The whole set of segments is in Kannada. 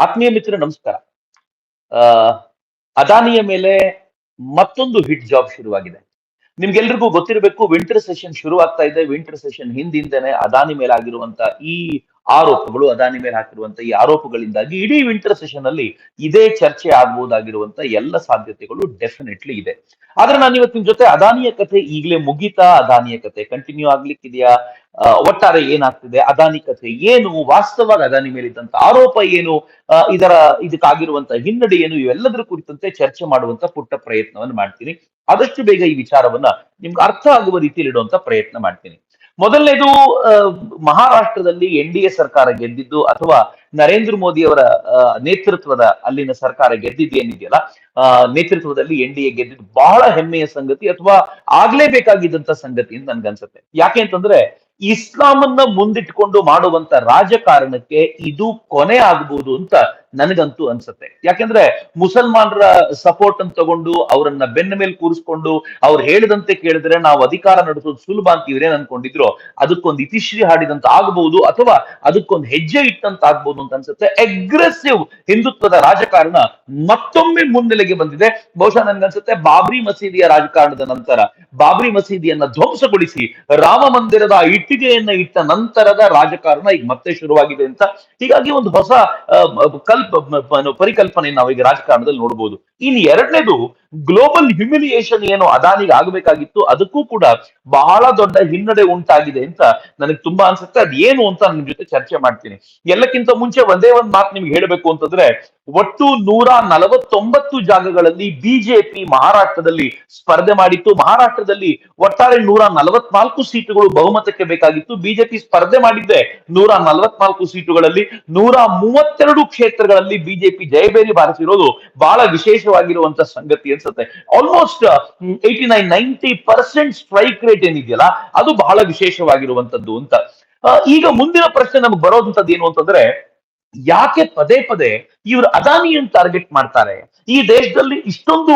ಆತ್ಮೀಯ ಮಿತ್ರ ನಮಸ್ಕಾರ. ಅದಾನಿಯ ಮೇಲೆ ಮತ್ತೊಂದು ಹಿಟ್ ಜಾಬ್ ಶುರುವಾಗಿದೆ. ನಿಮ್ಗೆಲ್ರಿಗೂ ಗೊತ್ತಿರಬೇಕು, ವಿಂಟರ್ ಸೆಷನ್ ಶುರುವಾಗ್ತಾ ಇದೆ. ವಿಂಟರ್ ಸೆಷನ್ ಹಿಂದಿಂದನೆ ಅದಾನಿ ಮೇಲೆ ಆಗಿರುವಂತ ಈ ಆರೋಪಗಳು ಅದಾನಿ ಮೇಲೆ ಹಾಕಿರುವಂತ ಈ ಆರೋಪಗಳಿಂದಾಗಿ ಇಡೀ ವಿಂಟರ್ ಸೆಷನ್ ಅಲ್ಲಿ ಇದೇ ಚರ್ಚೆ ಆಗಬಹುದಾಗಿರುವಂತ ಎಲ್ಲ ಸಾಧ್ಯತೆಗಳು ಡೆಫಿನೆಟ್ಲಿ ಇದೆ. ಆದ್ರೆ ನಾನು ಇವತ್ತಿನ ಜೊತೆ ಅದಾನಿಯ ಕಥೆ ಈಗಲೇ ಮುಗಿತಾ, ಅದಾನಿಯ ಕಥೆ ಕಂಟಿನ್ಯೂ ಆಗ್ಲಿಕ್ಕಿದೆಯಾ? ಒಟ್ಟಾರೆ ಏನಾಗ್ತಿದೆ? ಅದಾನಿ ಕಥೆ ಏನು? ವಾಸ್ತವವಾಗಿ ಅದಾನಿ ಮೇಲಿದ್ದಂತ ಆರೋಪ ಏನು? ಇದರ ಇದಕ್ಕಾಗಿರುವಂತ ಹಿನ್ನಡೆ ಏನು? ಇವೆಲ್ಲದರ ಕುರಿತಂತೆ ಚರ್ಚೆ ಮಾಡುವಂತ ಪುಟ್ಟ ಪ್ರಯತ್ನವನ್ನು ಮಾಡ್ತೀನಿ. ಆದಷ್ಟು ಬೇಗ ಈ ವಿಚಾರವನ್ನ ನಿಮ್ಗೆ ಅರ್ಥ ಆಗುವ ರೀತಿಯಲ್ಲಿ ಇಡುವಂತ ಪ್ರಯತ್ನ ಮಾಡ್ತೀನಿ. ಮೊದಲನೇದು ಮಹಾರಾಷ್ಟ್ರದಲ್ಲಿ ಎನ್ ಡಿ ಎ ಸರ್ಕಾರ ಗೆದ್ದಿದ್ದು ಅಥವಾ ನರೇಂದ್ರ ಮೋದಿ ಅವರ ನೇತೃತ್ವದ ಅಲ್ಲಿನ ಸರ್ಕಾರ ಗೆದ್ದಿದ್ದು ಏನಿದೆಯಲ್ಲ ನೇತೃತ್ವದಲ್ಲಿ ಎನ್ ಡಿ ಎ ಗೆದ್ದಿದ್ದು ಬಹಳ ಹೆಮ್ಮೆಯ ಸಂಗತಿ ಅಥವಾ ಆಗ್ಲೇಬೇಕಾಗಿದ್ದಂತ ಸಂಗತಿ ಅಂತ ನನ್ಗನ್ಸುತ್ತೆ. ಯಾಕೆ ಅಂತಂದ್ರೆ, ಇಸ್ಲಾಮನ್ನ ಮುಂದಿಟ್ಕೊಂಡು ಮಾಡುವಂತ ರಾಜಕಾರಣಕ್ಕೆ ಇದು ಕೊನೆ ಆಗ್ಬಹುದು ಅಂತ ನನಗಂತೂ ಅನ್ಸುತ್ತೆ. ಯಾಕೆಂದ್ರೆ ಮುಸಲ್ಮಾನರ ಸಪೋರ್ಟ್ ಅನ್ನು ತಗೊಂಡು ಅವರನ್ನ ಬೆನ್ನ ಮೇಲೆ ಕೂರಿಸ್ಕೊಂಡು ಅವ್ರು ಹೇಳಿದಂತೆ ಕೇಳಿದ್ರೆ ನಾವು ಅಧಿಕಾರ ನಡೆಸೋದು ಸುಲಭ ಅಂತ ಇವ್ರೇನ್ ಅನ್ಕೊಂಡಿದ್ರು? ಅದಕ್ಕೊಂದು ಇತಿಶ್ರೀ ಹಾಡಿದಂತ ಆಗಬಹುದು ಅಥವಾ ಅದಕ್ಕೊಂದು ಹೆಜ್ಜೆ ಇಟ್ಟಂತ ಆಗ್ಬಹುದು ಅಂತ ಅನ್ಸುತ್ತೆ. ಅಗ್ರೆಸಿವ್ ಹಿಂದುತ್ವದ ರಾಜಕಾರಣ ಮತ್ತೊಮ್ಮೆ ಮುನ್ನೆಲೆಗೆ ಬಂದಿದೆ. ಬಹುಶಃ ನನ್ಗನ್ಸುತ್ತೆ ಬಾಬ್ರಿ ಮಸೀದಿಯ ರಾಜಕಾರಣದ ನಂತರ. ಬಾಬ್ರಿ ಮಸೀದಿಯನ್ನ ಧ್ವಂಸಗೊಳಿಸಿ ರಾಮ ಮಂದಿರದ ಇಟ್ಟಿಗೆಯನ್ನ ಇಟ್ಟ ನಂತರದ ರಾಜಕಾರಣ ಈಗ ಮತ್ತೆ ಶುರುವಾಗಿದೆ ಅಂತ. ಹೀಗಾಗಿ ಒಂದು ಹೊಸ ಆ, ಕಲ್ಪ ಮ- ಪರಿಕಲ್ಪನೆ ನಾವು ಈಗ ರಾಜಕಾರಣದಲ್ಲಿ ನೋಡಬಹುದು ಇನ್ನು ಎರಡನೇದು ಗ್ಲೋಬಲ್ ಹ್ಯುಮಿಲಿಯೇಷನ್ ಏನು ಅದಾನಿಗೆ ಆಗಬೇಕಾಗಿತ್ತು, ಅದಕ್ಕೂ ಕೂಡ ಬಹಳ ದೊಡ್ಡ ಹಿನ್ನಡೆ ಉಂಟಾಗಿದೆ ಅಂತ ನನಗೆ ತುಂಬಾ ಅನ್ಸುತ್ತೆ. ಅದ್ ಏನು ಅಂತ ನಿಮ್ ಜೊತೆ ಚರ್ಚೆ ಮಾಡ್ತೀನಿ. ಎಲ್ಲಕ್ಕಿಂತ ಮುಂಚೆ ಒಂದೇ ಒಂದ್ ಮಾತು ನಿಮ್ಗೆ ಹೇಳಬೇಕು ಅಂತಂದ್ರೆ, ಒಟ್ಟು ನೂರ ನಲವತ್ತೊಂಬತ್ತು ಜಾಗಗಳಲ್ಲಿ ಬಿಜೆಪಿ ಮಹಾರಾಷ್ಟ್ರದಲ್ಲಿ ಸ್ಪರ್ಧೆ ಮಾಡಿತ್ತು. ಮಹಾರಾಷ್ಟ್ರದಲ್ಲಿ ಒಟ್ಟಾರೆ ನೂರ ನಲವತ್ನಾಲ್ಕು ಸೀಟುಗಳು ಬಹುಮತಕ್ಕೆ ಬೇಕಾಗಿತ್ತು. ಬಿಜೆಪಿ ಸ್ಪರ್ಧೆ ಮಾಡಿದ್ದೆ ನೂರ ನಲವತ್ನಾಲ್ಕು ಸೀಟುಗಳಲ್ಲಿ. ನೂರ ಮೂವತ್ತೆರಡು ಕ್ಷೇತ್ರಗಳಲ್ಲಿ ಬಿಜೆಪಿ ಜಯಬೇರಿ ಬಾರಿಸಿರೋದು ಬಹಳ ವಿಶೇಷವಾಗಿರುವಂತ ಸಂಗತಿ ಅನ್ಸುತ್ತೆ. Almost eighty nine ninety percent strike rate ಏನಿದೆಯಲ್ಲ, ಅದು ಬಹಳ ವಿಶೇಷವಾಗಿರುವಂತದ್ದು ಅಂತ. ಈಗ ಮುಂದಿನ ಪ್ರಶ್ನೆ ನಮ್ಗೆ ಬರೋದಂಥದ್ದು ಏನು ಅಂತಂದ್ರೆ, ಯಾಕೆ ಪದೇ ಪದೇ ಇವರು ಅದಾನಿಯನ್ನು ಟಾರ್ಗೆಟ್ ಮಾಡ್ತಾರೆ. ಈ ದೇಶದಲ್ಲಿ ಇಷ್ಟೊಂದು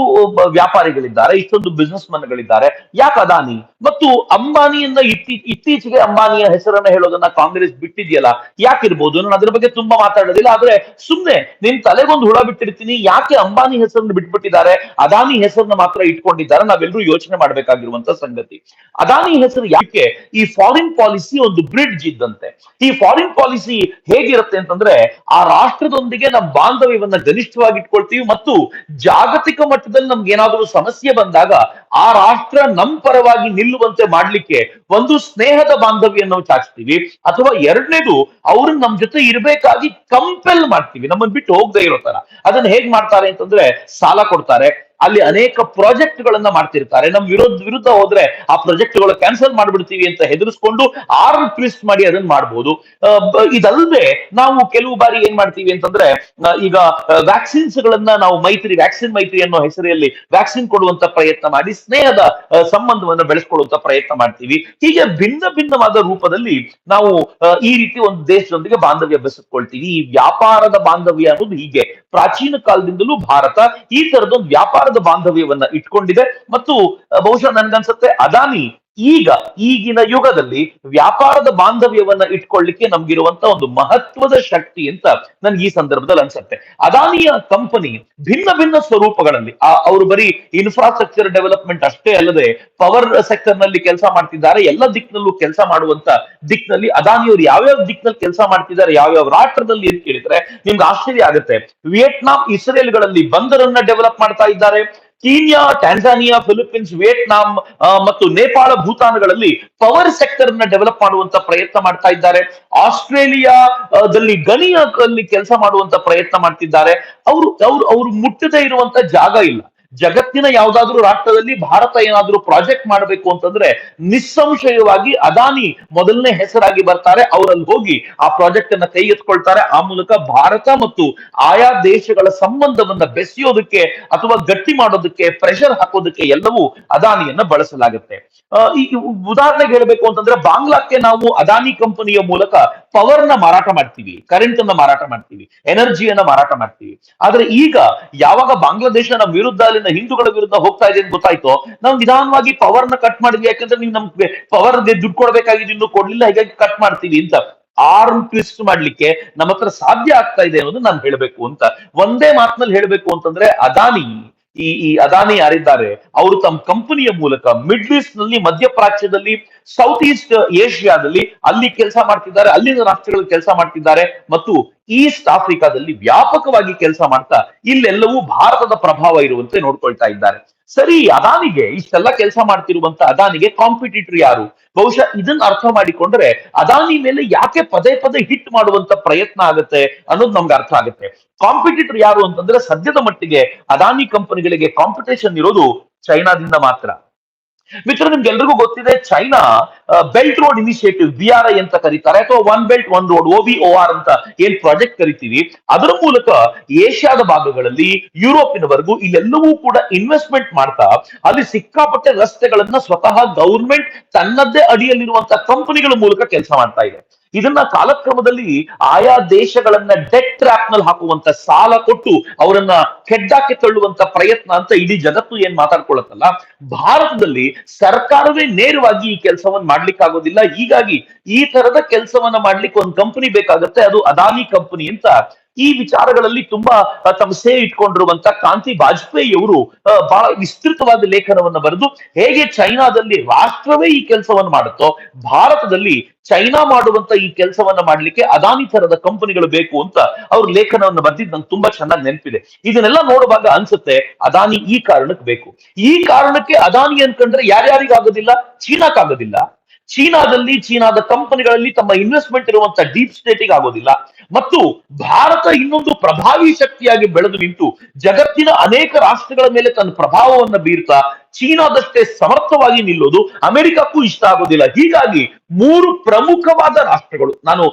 ವ್ಯಾಪಾರಿಗಳಿದ್ದಾರೆ, ಇಷ್ಟೊಂದು ಬಿಸ್ನೆಸ್ ಮನ್ಗಳಿದ್ದಾರೆ ಯಾಕೆ ಅದಾನಿ? ಮತ್ತು ಅಂಬಾನಿಯನ್ನ ಇತ್ತೀ, ಇತ್ತೀಚೆಗೆ ಅಂಬಾನಿಯ ಹೆಸರನ್ನ ಹೇಳೋದನ್ನ ಕಾಂಗ್ರೆಸ್ ಬಿಟ್ಟಿದೆಯಲ್ಲ ಯಾಕಿರ್ಬೋದು ನಾನು ಅದ್ರ ಬಗ್ಗೆ ತುಂಬಾ ಮಾತಾಡೋದಿಲ್ಲ, ಆದ್ರೆ ಸುಮ್ನೆ ನಿನ್ ತಲೆಗೊಂದು ಹುಳ ಬಿಟ್ಟಿರ್ತೀನಿ, ಯಾಕೆ ಅಂಬಾನಿ ಹೆಸರನ್ನು ಬಿಟ್ಬಿಟ್ಟಿದ್ದಾರೆ? ಅದಾನಿ ಹೆಸರನ್ನ ಮಾತ್ರ ಇಟ್ಕೊಂಡಿದ್ದಾರೆ ನಾವೆಲ್ಲರೂ ಯೋಚನೆ ಮಾಡ್ಬೇಕಾಗಿರುವಂತ ಸಂಗತಿ. ಅದಾನಿ ಹೆಸರು ಯಾಕೆ? ಈ ಫಾರಿನ್ ಪಾಲಿಸಿ ಒಂದು ಬ್ರಿಡ್ಜ್ ಇದ್ದಂತೆ. ಈ ಫಾರಿನ್ ಪಾಲಿಸಿ ಹೇಗಿರುತ್ತೆ ಅಂತಂದ್ರೆ, ಆ ರಾಷ್ಟ್ರದೊಂದಿಗೆ ನಮ್ಮ ಬಾಂಧವ್ಯವನ್ನ ಗರಿಷ್ಠವಾಗಿ ಇಟ್ಕೊಳ್ತೀವಿ ಮತ್ತು ಜಾಗತಿಕ ಮಟ್ಟದಲ್ಲಿ ನಮ್ಗೆ ಏನಾದರೂ ಸಮಸ್ಯೆ ಬಂದಾಗ ಆ ರಾಷ್ಟ್ರ ನಮ್ ಪರವಾಗಿ ನಿಲ್ಲುವಂತೆ ಮಾಡ್ಲಿಕ್ಕೆ ಒಂದು ಸ್ನೇಹದ ಬಾಂಧವ್ಯ ನಾವು ಚಾಚ್ತೀವಿ ಅಥವಾ ಎರಡನೇದು ಅವ್ರನ್ನ ನಮ್ ಜೊತೆ ಇರಬೇಕಾಗಿ ಕಂಪೆಲ್ ಮಾಡ್ತೀವಿ. ನಮ್ಮನ್ನ ಬಿಟ್ಟು ಹೋಗದೆ ಇರೋ ತರ. ಅದನ್ನ ಹೇಗ್ ಮಾಡ್ತಾರೆ ಅಂತಂದ್ರೆ ಸಾಲ ಕೊಡ್ತಾರೆ. ಅಲ್ಲಿ ಅನೇಕ ಪ್ರಾಜೆಕ್ಟ್ ಗಳನ್ನ ಮಾಡ್ತಿರ್ತಾರೆ. ನಮ್ ವಿರೋಧ, ವಿರುದ್ಧ ಹೋದ್ರೆ ಆ ಪ್ರಾಜೆಕ್ಟ್ಗಳು ಕ್ಯಾನ್ಸಲ್ ಮಾಡ್ಬಿಡ್ತೀವಿ ಅಂತ ಹೆದರ್ಸ್ಕೊಂಡು ಆರ್ ಟ್ವಿಸ್ಟ್ ಮಾಡಿ ಅದನ್ನ ಮಾಡಬಹುದು ಇದಲ್ಲದೆ ನಾವು ಕೆಲವು ಬಾರಿ ಏನ್ ಮಾಡ್ತೀವಿ ಅಂತಂದ್ರೆ ಈಗ ವ್ಯಾಕ್ಸಿನ್ಸ್ ಗಳನ್ನ ನಾವು ಮೈತ್ರಿ, ವ್ಯಾಕ್ಸಿನ್ ಮೈತ್ರಿ ಅನ್ನೋ ಹೆಸರಿನಲ್ಲಿ ವ್ಯಾಕ್ಸಿನ್ ಕೊಡುವಂತ ಪ್ರಯತ್ನ ಮಾಡಿ, ಸ್ನೇಹದ ಸಂಬಂಧವನ್ನು ಬೆಳೆಸ್ಕೊಳ್ಳುವಂತ ಪ್ರಯತ್ನ ಮಾಡ್ತೀವಿ. ಹೀಗೆ ಭಿನ್ನ ಭಿನ್ನವಾದ ರೂಪದಲ್ಲಿ ನಾವು ಈ ರೀತಿ ಒಂದು ದೇಶದೊಂದಿಗೆ ಬಾಂಧವ್ಯ ಬೆಸಿಕೊಳ್ತೀವಿ ಈ ವ್ಯಾಪಾರದ ಬಾಂಧವ್ಯ ಅನ್ನೋದು ಹೀಗೆ. ಪ್ರಾಚೀನ ಕಾಲದಿಂದಲೂ ಭಾರತ ಈ ತರದೊಂದು ವ್ಯಾಪಾರದ ಬಾಂಧವ್ಯವನ್ನ ಇಟ್ಕೊಂಡಿದೆ. ಮತ್ತು ಬಹುಶಃ ನನ್ಗನ್ಸುತ್ತೆ ಅದಾನಿ ಈಗ ಈಗಿನ ಯುಗದಲ್ಲಿ ವ್ಯಾಪಾರದ ಬಾಂಧವ್ಯವನ್ನ ಇಟ್ಕೊಳ್ಳಿಕ್ಕೆ ನಮ್ಗಿರುವಂತ ಒಂದು ಮಹತ್ವದ ಶಕ್ತಿ ಅಂತ ನನ್ಗೆ ಈ ಸಂದರ್ಭದಲ್ಲಿ ಅನ್ಸುತ್ತೆ. ಅದಾನಿಯ ಕಂಪನಿ ಭಿನ್ನ ಭಿನ್ನ ಸ್ವರೂಪಗಳಲ್ಲಿ ಅವರು ಬರೀ ಇನ್ಫ್ರಾಸ್ಟ್ರಕ್ಚರ್ ಡೆವಲಪ್ಮೆಂಟ್ ಅಷ್ಟೇ ಅಲ್ಲದೆ ಪವರ್ ಸೆಕ್ಟರ್ನಲ್ಲಿ ಕೆಲಸ ಮಾಡ್ತಿದ್ದಾರೆ, ಎಲ್ಲ ದಿಕ್ಕಿನಲ್ಲೂ ಕೆಲಸ ಮಾಡುವಂತ ದಿಕ್ಕಿನಲ್ಲಿ ಅದಾನಿಯವರು ಯಾವ್ಯಾವ ದಿಕ್ಕಿನಲ್ಲಿ ಕೆಲಸ ಮಾಡ್ತಿದ್ದಾರೆ, ಯಾವ್ಯಾವ ರಾಷ್ಟ್ರದಲ್ಲಿ ಅಂತ ಕೇಳಿದ್ರೆ ನಿಮ್ಗೆ ಆಶ್ಚರ್ಯ ಆಗುತ್ತೆ. ವಿಯೆಟ್ನಾಂ, ಇಸ್ರೇಲ್ಗಳಲ್ಲಿ ಬಂದರನ್ನ ಡೆವಲಪ್ ಮಾಡ್ತಾ ಇದ್ದಾರೆ. ಕೀನ್ಯಾ ಟ್ಯಾನ್ಸಾನಿಯಾ ಫಿಲಿಪೀನ್ಸ್ ವಿಯೆಟ್ನಾಂ ಮತ್ತು ನೇಪಾಳ ಭೂತಾನಗಳಲ್ಲಿ ಪವರ್ ಸೆಕ್ಟರ್ನ ಡೆವಲಪ್ ಮಾಡುವಂತ ಪ್ರಯತ್ನ ಮಾಡ್ತಾ ಇದ್ದಾರೆ. ಆಸ್ಟ್ರೇಲಿಯಾ ಆ, ದಲ್ಲಿ ಗಣಿಯಲ್ಲಿ ಕೆಲಸ ಮಾಡುವಂತ ಪ್ರಯತ್ನ ಮಾಡ್ತಿದ್ದಾರೆ. ಅವರು ಅವರು ಅವ್ರು ಮುಟ್ಟದೇ ಇರುವಂತ ಜಾಗ ಇಲ್ಲ. ಜಗತ್ತಿನ ಯಾವುದಾದ್ರೂ ರಾಷ್ಟ್ರದಲ್ಲಿ ಭಾರತ ಏನಾದ್ರೂ ಪ್ರಾಜೆಕ್ಟ್ ಮಾಡಬೇಕು ಅಂತಂದ್ರೆ ನಿಸ್ಸಂಶಯವಾಗಿ ಅದಾನಿ ಮೊದಲನೇ ಹೆಸರಾಗಿ ಬರ್ತಾರೆ, ಅವರಲ್ಲಿ ಹೋಗಿ ಆ ಪ್ರಾಜೆಕ್ಟ್ ಅನ್ನ ಕೈ ಎತ್ಕೊಳ್ತಾರೆ. ಆ ಮೂಲಕ ಭಾರತ ಮತ್ತು ಆಯಾ ದೇಶಗಳ ಸಂಬಂಧವನ್ನ ಬೆಸೆಯೋದಕ್ಕೆ ಅಥವಾ ಗಟ್ಟಿ ಮಾಡೋದಕ್ಕೆ ಪ್ರೆಷರ್ ಹಾಕೋದಕ್ಕೆ ಎಲ್ಲವೂ ಅದಾನಿಯನ್ನ ಬಳಸಲಾಗುತ್ತೆ. ಈ ಉದಾಹರಣೆಗೆ ಹೇಳಬೇಕು ಅಂತಂದ್ರೆ ಬಾಂಗ್ಲಾಕ್ಕೆ ನಾವು ಅದಾನಿ ಕಂಪನಿಯ ಮೂಲಕ ಪವರ್ನ ಮಾರಾಟ ಮಾಡ್ತೀವಿ ಕರೆಂಟ್ ಅನ್ನ ಮಾರಾಟ ಮಾಡ್ತೀವಿ ಎನರ್ಜಿಯನ್ನ ಮಾರಾಟ ಮಾಡ್ತೀವಿ. ಆದ್ರೆ ಈಗ ಯಾವಾಗ ಬಾಂಗ್ಲಾದೇಶ ನಮ್ಮ ವಿರುದ್ಧ ಅಲ್ಲಿನ ಹಿಂದೂಗಳ ವಿರುದ್ಧ ಹೋಗ್ತಾ ಇದೆ ಅಂತ ಗೊತ್ತಾಯ್ತು? ನಾವು ನಿಧಾನವಾಗಿ ಪವರ್ನ ಕಟ್ ಮಾಡಿದ್ವಿ. ಯಾಕಂದ್ರೆ ನೀವು ನಮ್ಗೆ ಪವರ್ ದುಡ್ಡು ಕೊಡ್ಬೇಕಾಗಿದ್ದು ಇನ್ನು ಕೊಡ್ಲಿಲ್ಲ. ಹೀಗಾಗಿ ಕಟ್ ಮಾಡ್ತೀವಿ ಅಂತ. ಆರ್ಮ್ ಟ್ವಿಸ್ಟ್ ಮಾಡ್ಲಿಕ್ಕೆ ನಮ್ಮ ಹತ್ರ ಸಾಧ್ಯ ಆಗ್ತಾ ಇದೆ ಅನ್ನೋದು ನಾನು ಹೇಳಬೇಕು ಅಂತ. ಒಂದೇ ಮಾತಿನಲ್ಲಿ ಹೇಳಬೇಕು ಅಂತಂದ್ರೆ ಅದಾನಿ, ಈ ಈ ಅದಾನಿ ಯಾರಿದ್ದಾರೆ, ಅವರು ತಮ್ಮ ಕಂಪನಿಯ ಮೂಲಕ ಮಿಡ್ಲ್ ಈಸ್ಟ್ನಲ್ಲಿ ಮಧ್ಯಪ್ರಾಚ್ಯದಲ್ಲಿ ಸೌತ್ ಈಸ್ಟ್ ಏಷ್ಯಾದಲ್ಲಿ ಅಲ್ಲಿ ಕೆಲಸ ಮಾಡ್ತಿದ್ದಾರೆ, ಅಲ್ಲಿನ ರಾಷ್ಟ್ರಗಳಲ್ಲಿ ಕೆಲಸ ಮಾಡ್ತಿದ್ದಾರೆ ಮತ್ತು ಈಸ್ಟ್ ಆಫ್ರಿಕಾದಲ್ಲಿ ವ್ಯಾಪಕವಾಗಿ ಕೆಲಸ ಮಾಡ್ತಾ ಇಲ್ಲೆಲ್ಲವೂ ಭಾರತದ ಪ್ರಭಾವ ಇರುವಂತೆ ನೋಡ್ಕೊಳ್ತಾ ಇದ್ದಾರೆ. ಸರಿ, ಅದಾನಿಗೆ, ಇಷ್ಟೆಲ್ಲ ಕೆಲಸ ಮಾಡ್ತಿರುವಂತ ಅದಾನಿಗೆ ಕಾಂಪಿಟೇಟರ್ ಯಾರು? ಬಹುಶಃ ಇದನ್ನ ಅರ್ಥ ಮಾಡಿಕೊಂಡ್ರೆ ಅದಾನಿ ಮೇಲೆ ಯಾಕೆ ಪದೇ ಪದೇ ಹಿಟ್ ಮಾಡುವಂತ ಪ್ರಯತ್ನ ಆಗುತ್ತೆ ಅನ್ನೋದು ನಮ್ಗೆ ಅರ್ಥ ಆಗುತ್ತೆ. ಕಾಂಪಿಟೇಟರ್ ಯಾರು ಅಂತಂದ್ರೆ ಸದ್ಯದ ಮಟ್ಟಿಗೆ ಅದಾನಿ ಕಂಪನಿಗಳಿಗೆ ಕಾಂಪಿಟೇಷನ್ ಇರೋದು ಚೈನಾದಿಂದ ಮಾತ್ರ. ಮಿತ್ರ ನಿಮ್ಗೆ ಎಲ್ರಿಗೂ ಗೊತ್ತಿದೆ China belt road initiative B R I ಅಂತ ಕರೀತಾರೆ, ಅಥವಾ one belt one road O B O R ಅಂತ ಏನ್ ಪ್ರಾಜೆಕ್ಟ್ ಕರಿತೀವಿ, ಅದರ ಮೂಲಕ ಏಷ್ಯಾದ ಭಾಗಗಳಲ್ಲಿ, ಯುರೋಪಿನವರೆಗೂ ಇಲ್ಲೆಲ್ಲವೂ ಕೂಡ ಇನ್ವೆಸ್ಟ್ಮೆಂಟ್ ಮಾಡ್ತಾ, ಅಲ್ಲಿ ಸಿಕ್ಕಾಪಟ್ಟೆ ರಸ್ತೆಗಳನ್ನ ಸ್ವತಃ ಗೌರ್ಮೆಂಟ್ ತನ್ನದ್ದೇ ಅಡಿಯಲ್ಲಿರುವಂತಹ ಕಂಪನಿಗಳ ಮೂಲಕ ಕೆಲಸ ಮಾಡ್ತಾ ಇದೆ. ಇದನ್ನ ಕಾಲಕ್ರಮದಲ್ಲಿ ಆಯಾ ದೇಶಗಳನ್ನ ಡೆಟ್ ಟ್ರ್ಯಾಪ್ನಲ್ಲಿ ಹಾಕುವಂತ ಸಾಲ ಕೊಟ್ಟು ಅವರನ್ನ ಕೆಡ್ಡಾಕಿ ತಳ್ಳುವಂತ ಪ್ರಯತ್ನ ಅಂತ ಇಡೀ ಜಗತ್ತು ಏನ್ ಮಾತಾಡ್ಕೊಳ್ಳತ್ತಲ್ಲ? ಭಾರತದಲ್ಲಿ ಸರ್ಕಾರವೇ ನೇರವಾಗಿ ಈ ಕೆಲಸವನ್ನ ಮಾಡ್ಲಿಕ್ಕೆ ಆಗೋದಿಲ್ಲ ಹೀಗಾಗಿ ಈ ತರದ ಕೆಲಸವನ್ನ ಮಾಡ್ಲಿಕ್ಕೆ ಒಂದು ಕಂಪನಿ ಬೇಕಾಗುತ್ತೆ. ಅದು ಅದಾನಿ ಕಂಪನಿ ಅಂತ ಈ ವಿಚಾರಗಳಲ್ಲಿ ತುಂಬಾ ತಮ್ಮ ಸೇ ಇಟ್ಕೊಂಡಿರುವಂತ ಕಾಂತಿ ವಾಜಪೇಯಿ ಅವರು ಬಹಳ ವಿಸ್ತೃತವಾದ ಲೇಖನವನ್ನು ಬರೆದು ಹೇಗೆ ಚೈನಾದಲ್ಲಿ ರಾಷ್ಟ್ರವೇ ಈ ಕೆಲಸವನ್ನು ಮಾಡುತ್ತೋ, ಭಾರತದಲ್ಲಿ ಚೈನಾ ಮಾಡುವಂತ ಈ ಕೆಲಸವನ್ನ ಮಾಡ್ಲಿಕ್ಕೆ ಅದಾನಿ ತರದ ಕಂಪನಿಗಳು ಬೇಕು ಅಂತ ಅವ್ರ ಲೇಖನವನ್ನು ಬರ್ದಿದ್ ನಂಗೆ ತುಂಬಾ ಚೆನ್ನಾಗಿ ನೆನಪಿದೆ. ಇದನ್ನೆಲ್ಲ ನೋಡುವಾಗ ಅನ್ಸುತ್ತೆ, ಅದಾನಿ ಈ ಕಾರಣಕ್ಕೆ ಬೇಕು. ಈ ಕಾರಣಕ್ಕೆ ಅದಾನಿ ಅನ್ಕೊಂಡ್ರೆ ಯಾರ್ಯಾರಿಗಾಗೋದಿಲ್ಲ? ಚೀನಾಕ್ಕಾಗೋದಿಲ್ಲ. ಚೀನಾದಲ್ಲಿ, ಚೀನಾದ ಕಂಪನಿಗಳಲ್ಲಿ ತಮ್ಮ ಇನ್ವೆಸ್ಟ್ಮೆಂಟ್ ಇರುವಂತಹ ಡೀಪ್ ಸ್ಟೇಟಿಗೆ ಆಗೋದಿಲ್ಲ. ಮತ್ತು ಭಾರತ ಇನ್ನೊಂದು ಪ್ರಭಾವಿ ಶಕ್ತಿಯಾಗಿ ಬೆಳೆದು ನಿಂತು ಜಗತ್ತಿನ ಅನೇಕ ರಾಷ್ಟ್ರಗಳ ಮೇಲೆ ತನ್ನ ಪ್ರಭಾವವನ್ನು ಬೀರ್ತಾ ಚೀನಾದಷ್ಟೇ ಸಮರ್ಥವಾಗಿ ನಿಲ್ಲೋದು ಅಮೆರಿಕಕ್ಕೂ ಇಷ್ಟ ಆಗೋದಿಲ್ಲ. ಹೀಗಾಗಿ ಮೂರು ಪ್ರಮುಖವಾದ ರಾಷ್ಟ್ರಗಳು, ನಾನು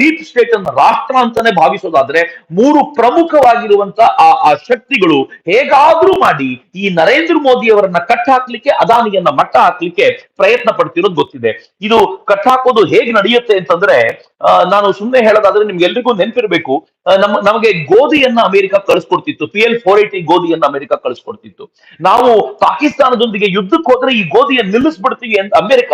ಡೀಪ್ ಸ್ಟೇಟ್ ಅನ್ನ ರಾಷ್ಟ್ರ ಅಂತಾನೆ ಭಾವಿಸೋದಾದ್ರೆ ಮೂರು ಪ್ರಮುಖವಾಗಿರುವಂತ ಆ ಆ ಶಕ್ತಿಗಳು ಹೇಗಾದ್ರೂ ಮಾಡಿ ಈ ನರೇಂದ್ರ ಮೋದಿ ಅವರನ್ನ ಕಟ್ ಹಾಕ್ಲಿಕ್ಕೆ, ಅದಾನಿಯನ್ನ ಮಟ್ಟ ಹಾಕ್ಲಿಕ್ಕೆ ಪ್ರಯತ್ನ ಪಡ್ತಿರೋದು ಗೊತ್ತಿದೆ. ಇದು ಕಟ್ ಹಾಕೋದು ಹೇಗೆ ನಡೆಯುತ್ತೆ ಅಂತಂದ್ರೆ ನಾನು ಸುಮ್ಮನೆ ಹೇಳೋದಾದ್ರೆ ನಿಮ್ಗೆ ಎಲ್ರಿಗೂ ನೆನಪಿರ್ಬೇಕು. ನಮ್, ನಮಗೆ ಗೋಧಿಯನ್ನ ಅಮೆರಿಕ ಕಳಿಸ್ಕೊಡ್ತಿತ್ತು. ಪಿ ಎಲ್ ಫೋರ್ ಏಟಿ ಗೋಧಿಯನ್ನ ಅಮೆರಿಕ ಕಳಿಸ್ಕೊಡ್ತಿತ್ತು. ನಾವು ಪಾಕಿಸ್ತಾನದೊಂದಿಗೆ ಯುದ್ಧಕ್ಕೆ ಹೋದ್ರೆ ಈ ಗೋಧಿಯನ್ನು ನಿಲ್ಲಿಸ್ಬಿಡ್ತೀವಿ ಅಂತ ಅಮೆರಿಕ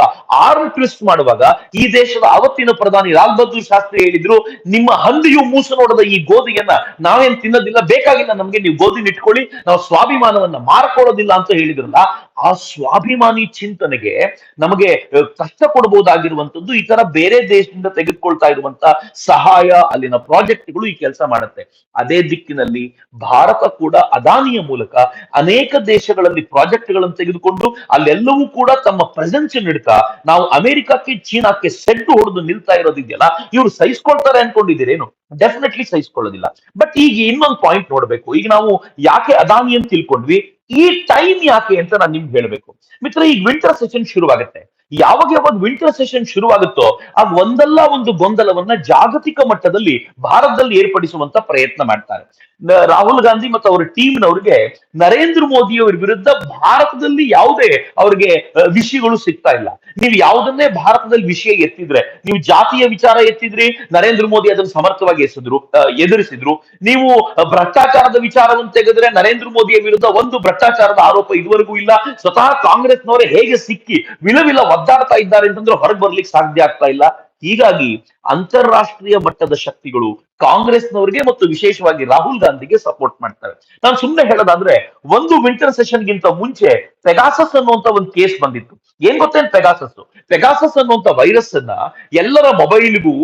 ಆರ್ಮ್ ಟ್ವಿಸ್ಟ್ ಮಾಡುವಾಗ ಈ ದೇಶದ ಅವತ್ತಿನ ಪ್ರಧಾನಿ ಲಾಲ್ ಬಹದ್ದೂರ್ ಶಾಸ್ತ್ರಿ ಹೇಳಿದ್ರು, ನಿಮ್ಮ ಹಂದಿಯು ಮೂಸು ನೋಡದ ಈ ಗೋಧಿಯನ್ನ ನಾವೇನ್ ತಿನ್ನೋದಿಲ್ಲ, ಬೇಕಾಗಿಲ್ಲ ನಮ್ಗೆ, ನೀವು ಗೋಧಿನ ಇಟ್ಕೊಳ್ಳಿ, ನಾವು ಸ್ವಾಭಿಮಾನವನ್ನ ಮಾರ್ಕೊಳ್ಳೋದಿಲ್ಲ ಅಂತ ಹೇಳಿದ್ರಲ್ಲ ಆ ಸ್ವಾಭಿಮಾನಿ ಚಿಂತನೆಗೆ ನಮಗೆ ಕಷ್ಟ ಕೊಡಬಹುದಾಗಿರುವಂತದ್ದು ಈ ತರ ಬೇರೆ ದೇಶದಿಂದ ತೆಗೆದುಕೊಳ್ತಾ ಇರುವಂತ ಸಹಾಯ ಅಲ್ಲಿನ ಪ್ರಾಜೆಕ್ಟ್ಗಳು ಈ ಕೆಲಸ ಮಾಡುತ್ತೆ. ಅದೇ ದಿಕ್ಕಿನಲ್ಲಿ ಭಾರತ ಕೂಡ ಅದಾನಿಯ ಮೂಲಕ ಅನೇಕ ದೇಶಗಳಲ್ಲಿ ಪ್ರಾಜೆಕ್ಟ್ಗಳನ್ನು ತೆಗೆದುಕೊಂಡು ಅಲ್ಲೆಲ್ಲವೂ ಕೂಡ ತಮ್ಮ ಪ್ರೆಸೆನ್ಸ್ ನೀಡ್ತಾ, ನಾವು ಅಮೆರಿಕಕ್ಕೆ, ಚೀನಾಕ್ಕೆ ಸೆಡ್ಡು ಹೊಡೆದು ನಿಲ್ತಾ ಇರೋದಿದೆಯಲ್ಲ, ಇವ್ರು ಸಹಿಸ್ಕೊಳ್ತಾರೆ ಅನ್ಕೊಂಡಿದ್ದೀರೇನು? ಡೆಫಿನೆಟ್ಲಿ ಸಹಿಸ್ಕೊಳ್ಳೋದಿಲ್ಲ. ಬಟ್ ಈಗ ಇನ್ನೊಂದು ಪಾಯಿಂಟ್ ನೋಡ್ಬೇಕು. ಈಗ ನಾವು ಯಾಕೆ ಅದಾನಿ ಅಂತ ತಿಳ್ಕೊಂಡ್ವಿ? ಈ ಟೈಮ್ ಯಾಕೆ ಅಂತ ನಾನು ನಿಮ್ಗೆ ಹೇಳಬೇಕು. ಮಿತ್ರ ಈಗ ವಿಂಟರ್ ಸೆಷನ್ ಶುರುವಾಗುತ್ತೆ. ಯಾವಾಗ ಯಾವಾಗ ವಿಂಟರ್ ಸೆಷನ್ ಶುರುವಾಗುತ್ತೋ ಆಗ ಒಂದಲ್ಲ ಒಂದು ಗೊಂದಲವನ್ನ ಜಾಗತಿಕ ಮಟ್ಟದಲ್ಲಿ ಭಾರತದಲ್ಲಿ ಏರ್ಪಡಿಸುವಂತ ಪ್ರಯತ್ನ ಮಾಡ್ತಾರೆ. ರಾಹುಲ್ ಗಾಂಧಿ ಮತ್ತು ಅವರ ಟೀಮ್ನವ್ರಿಗೆ ನರೇಂದ್ರ ಮೋದಿ ಅವರ ವಿರುದ್ಧ ಭಾರತದಲ್ಲಿ ಯಾವುದೇ ಅವ್ರಿಗೆ ವಿಷಯಗಳು ಸಿಗ್ತಾ ಇಲ್ಲ. ನೀವು ಯಾವುದನ್ನೇ ಭಾರತದಲ್ಲಿ ವಿಷಯ ಎತ್ತಿದ್ರೆ, ನೀವು ಜಾತಿಯ ವಿಚಾರ ಎತ್ತಿದ್ರಿ, ನರೇಂದ್ರ ಮೋದಿ ಅದನ್ನು ಸಮರ್ಥವಾಗಿ ಎಸೆದ್ರು ಎದುರಿಸಿದ್ರು, ನೀವು ಭ್ರಷ್ಟಾಚಾರದ ವಿಚಾರವನ್ನು ತೆಗೆದ್ರೆ ನರೇಂದ್ರ ಮೋದಿಯ ವಿರುದ್ಧ ಒಂದು ಭ್ರಷ್ಟಾಚಾರದ ಆರೋಪ ಇದುವರೆಗೂ ಇಲ್ಲ, ಸ್ವತಃ ಕಾಂಗ್ರೆಸ್ನವರೇ ಹೇಗೆ ಸಿಕ್ಕಿ ವಿಲವಿಲ ಒದ್ದಾಡ್ತಾ ಇದ್ದಾರೆ ಅಂತಂದ್ರೆ ಹೊರಗೆ ಬರ್ಲಿಕ್ಕೆ ಸಾಧ್ಯ ಆಗ್ತಾ ಇಲ್ಲ. ಹೀಗಾಗಿ ಅಂತಾರಾಷ್ಟ್ರೀಯ ಮಟ್ಟದ ಶಕ್ತಿಗಳು ಕಾಂಗ್ರೆಸ್ನವರಿಗೆ ಮತ್ತು ವಿಶೇಷವಾಗಿ ರಾಹುಲ್ ಗಾಂಧಿಗೆ ಸಪೋರ್ಟ್ ಮಾಡ್ತಾರೆ. ನಾನು ಸುಮ್ಮನೆ ಹೇಳೋದಾದ್ರೆ, ಒಂದು ವಿಂಟರ್ ಸೆಷನ್ ಗಿಂತ ಮುಂಚೆ ಪೆಗಾಸಸ್ ಅನ್ನುವಂತ ಒಂದು ಕೇಸ್ ಬಂದಿತ್ತು. ಏನ್ ಗೊತ್ತೇನ್ ಪೆಗಾಸಸ್ ಪೆಗಾಸಸ್ ಅನ್ನುವಂತ ವೈರಸ್ ಅನ್ನ ಎಲ್ಲರ ಮೊಬೈಲ್ಗೂ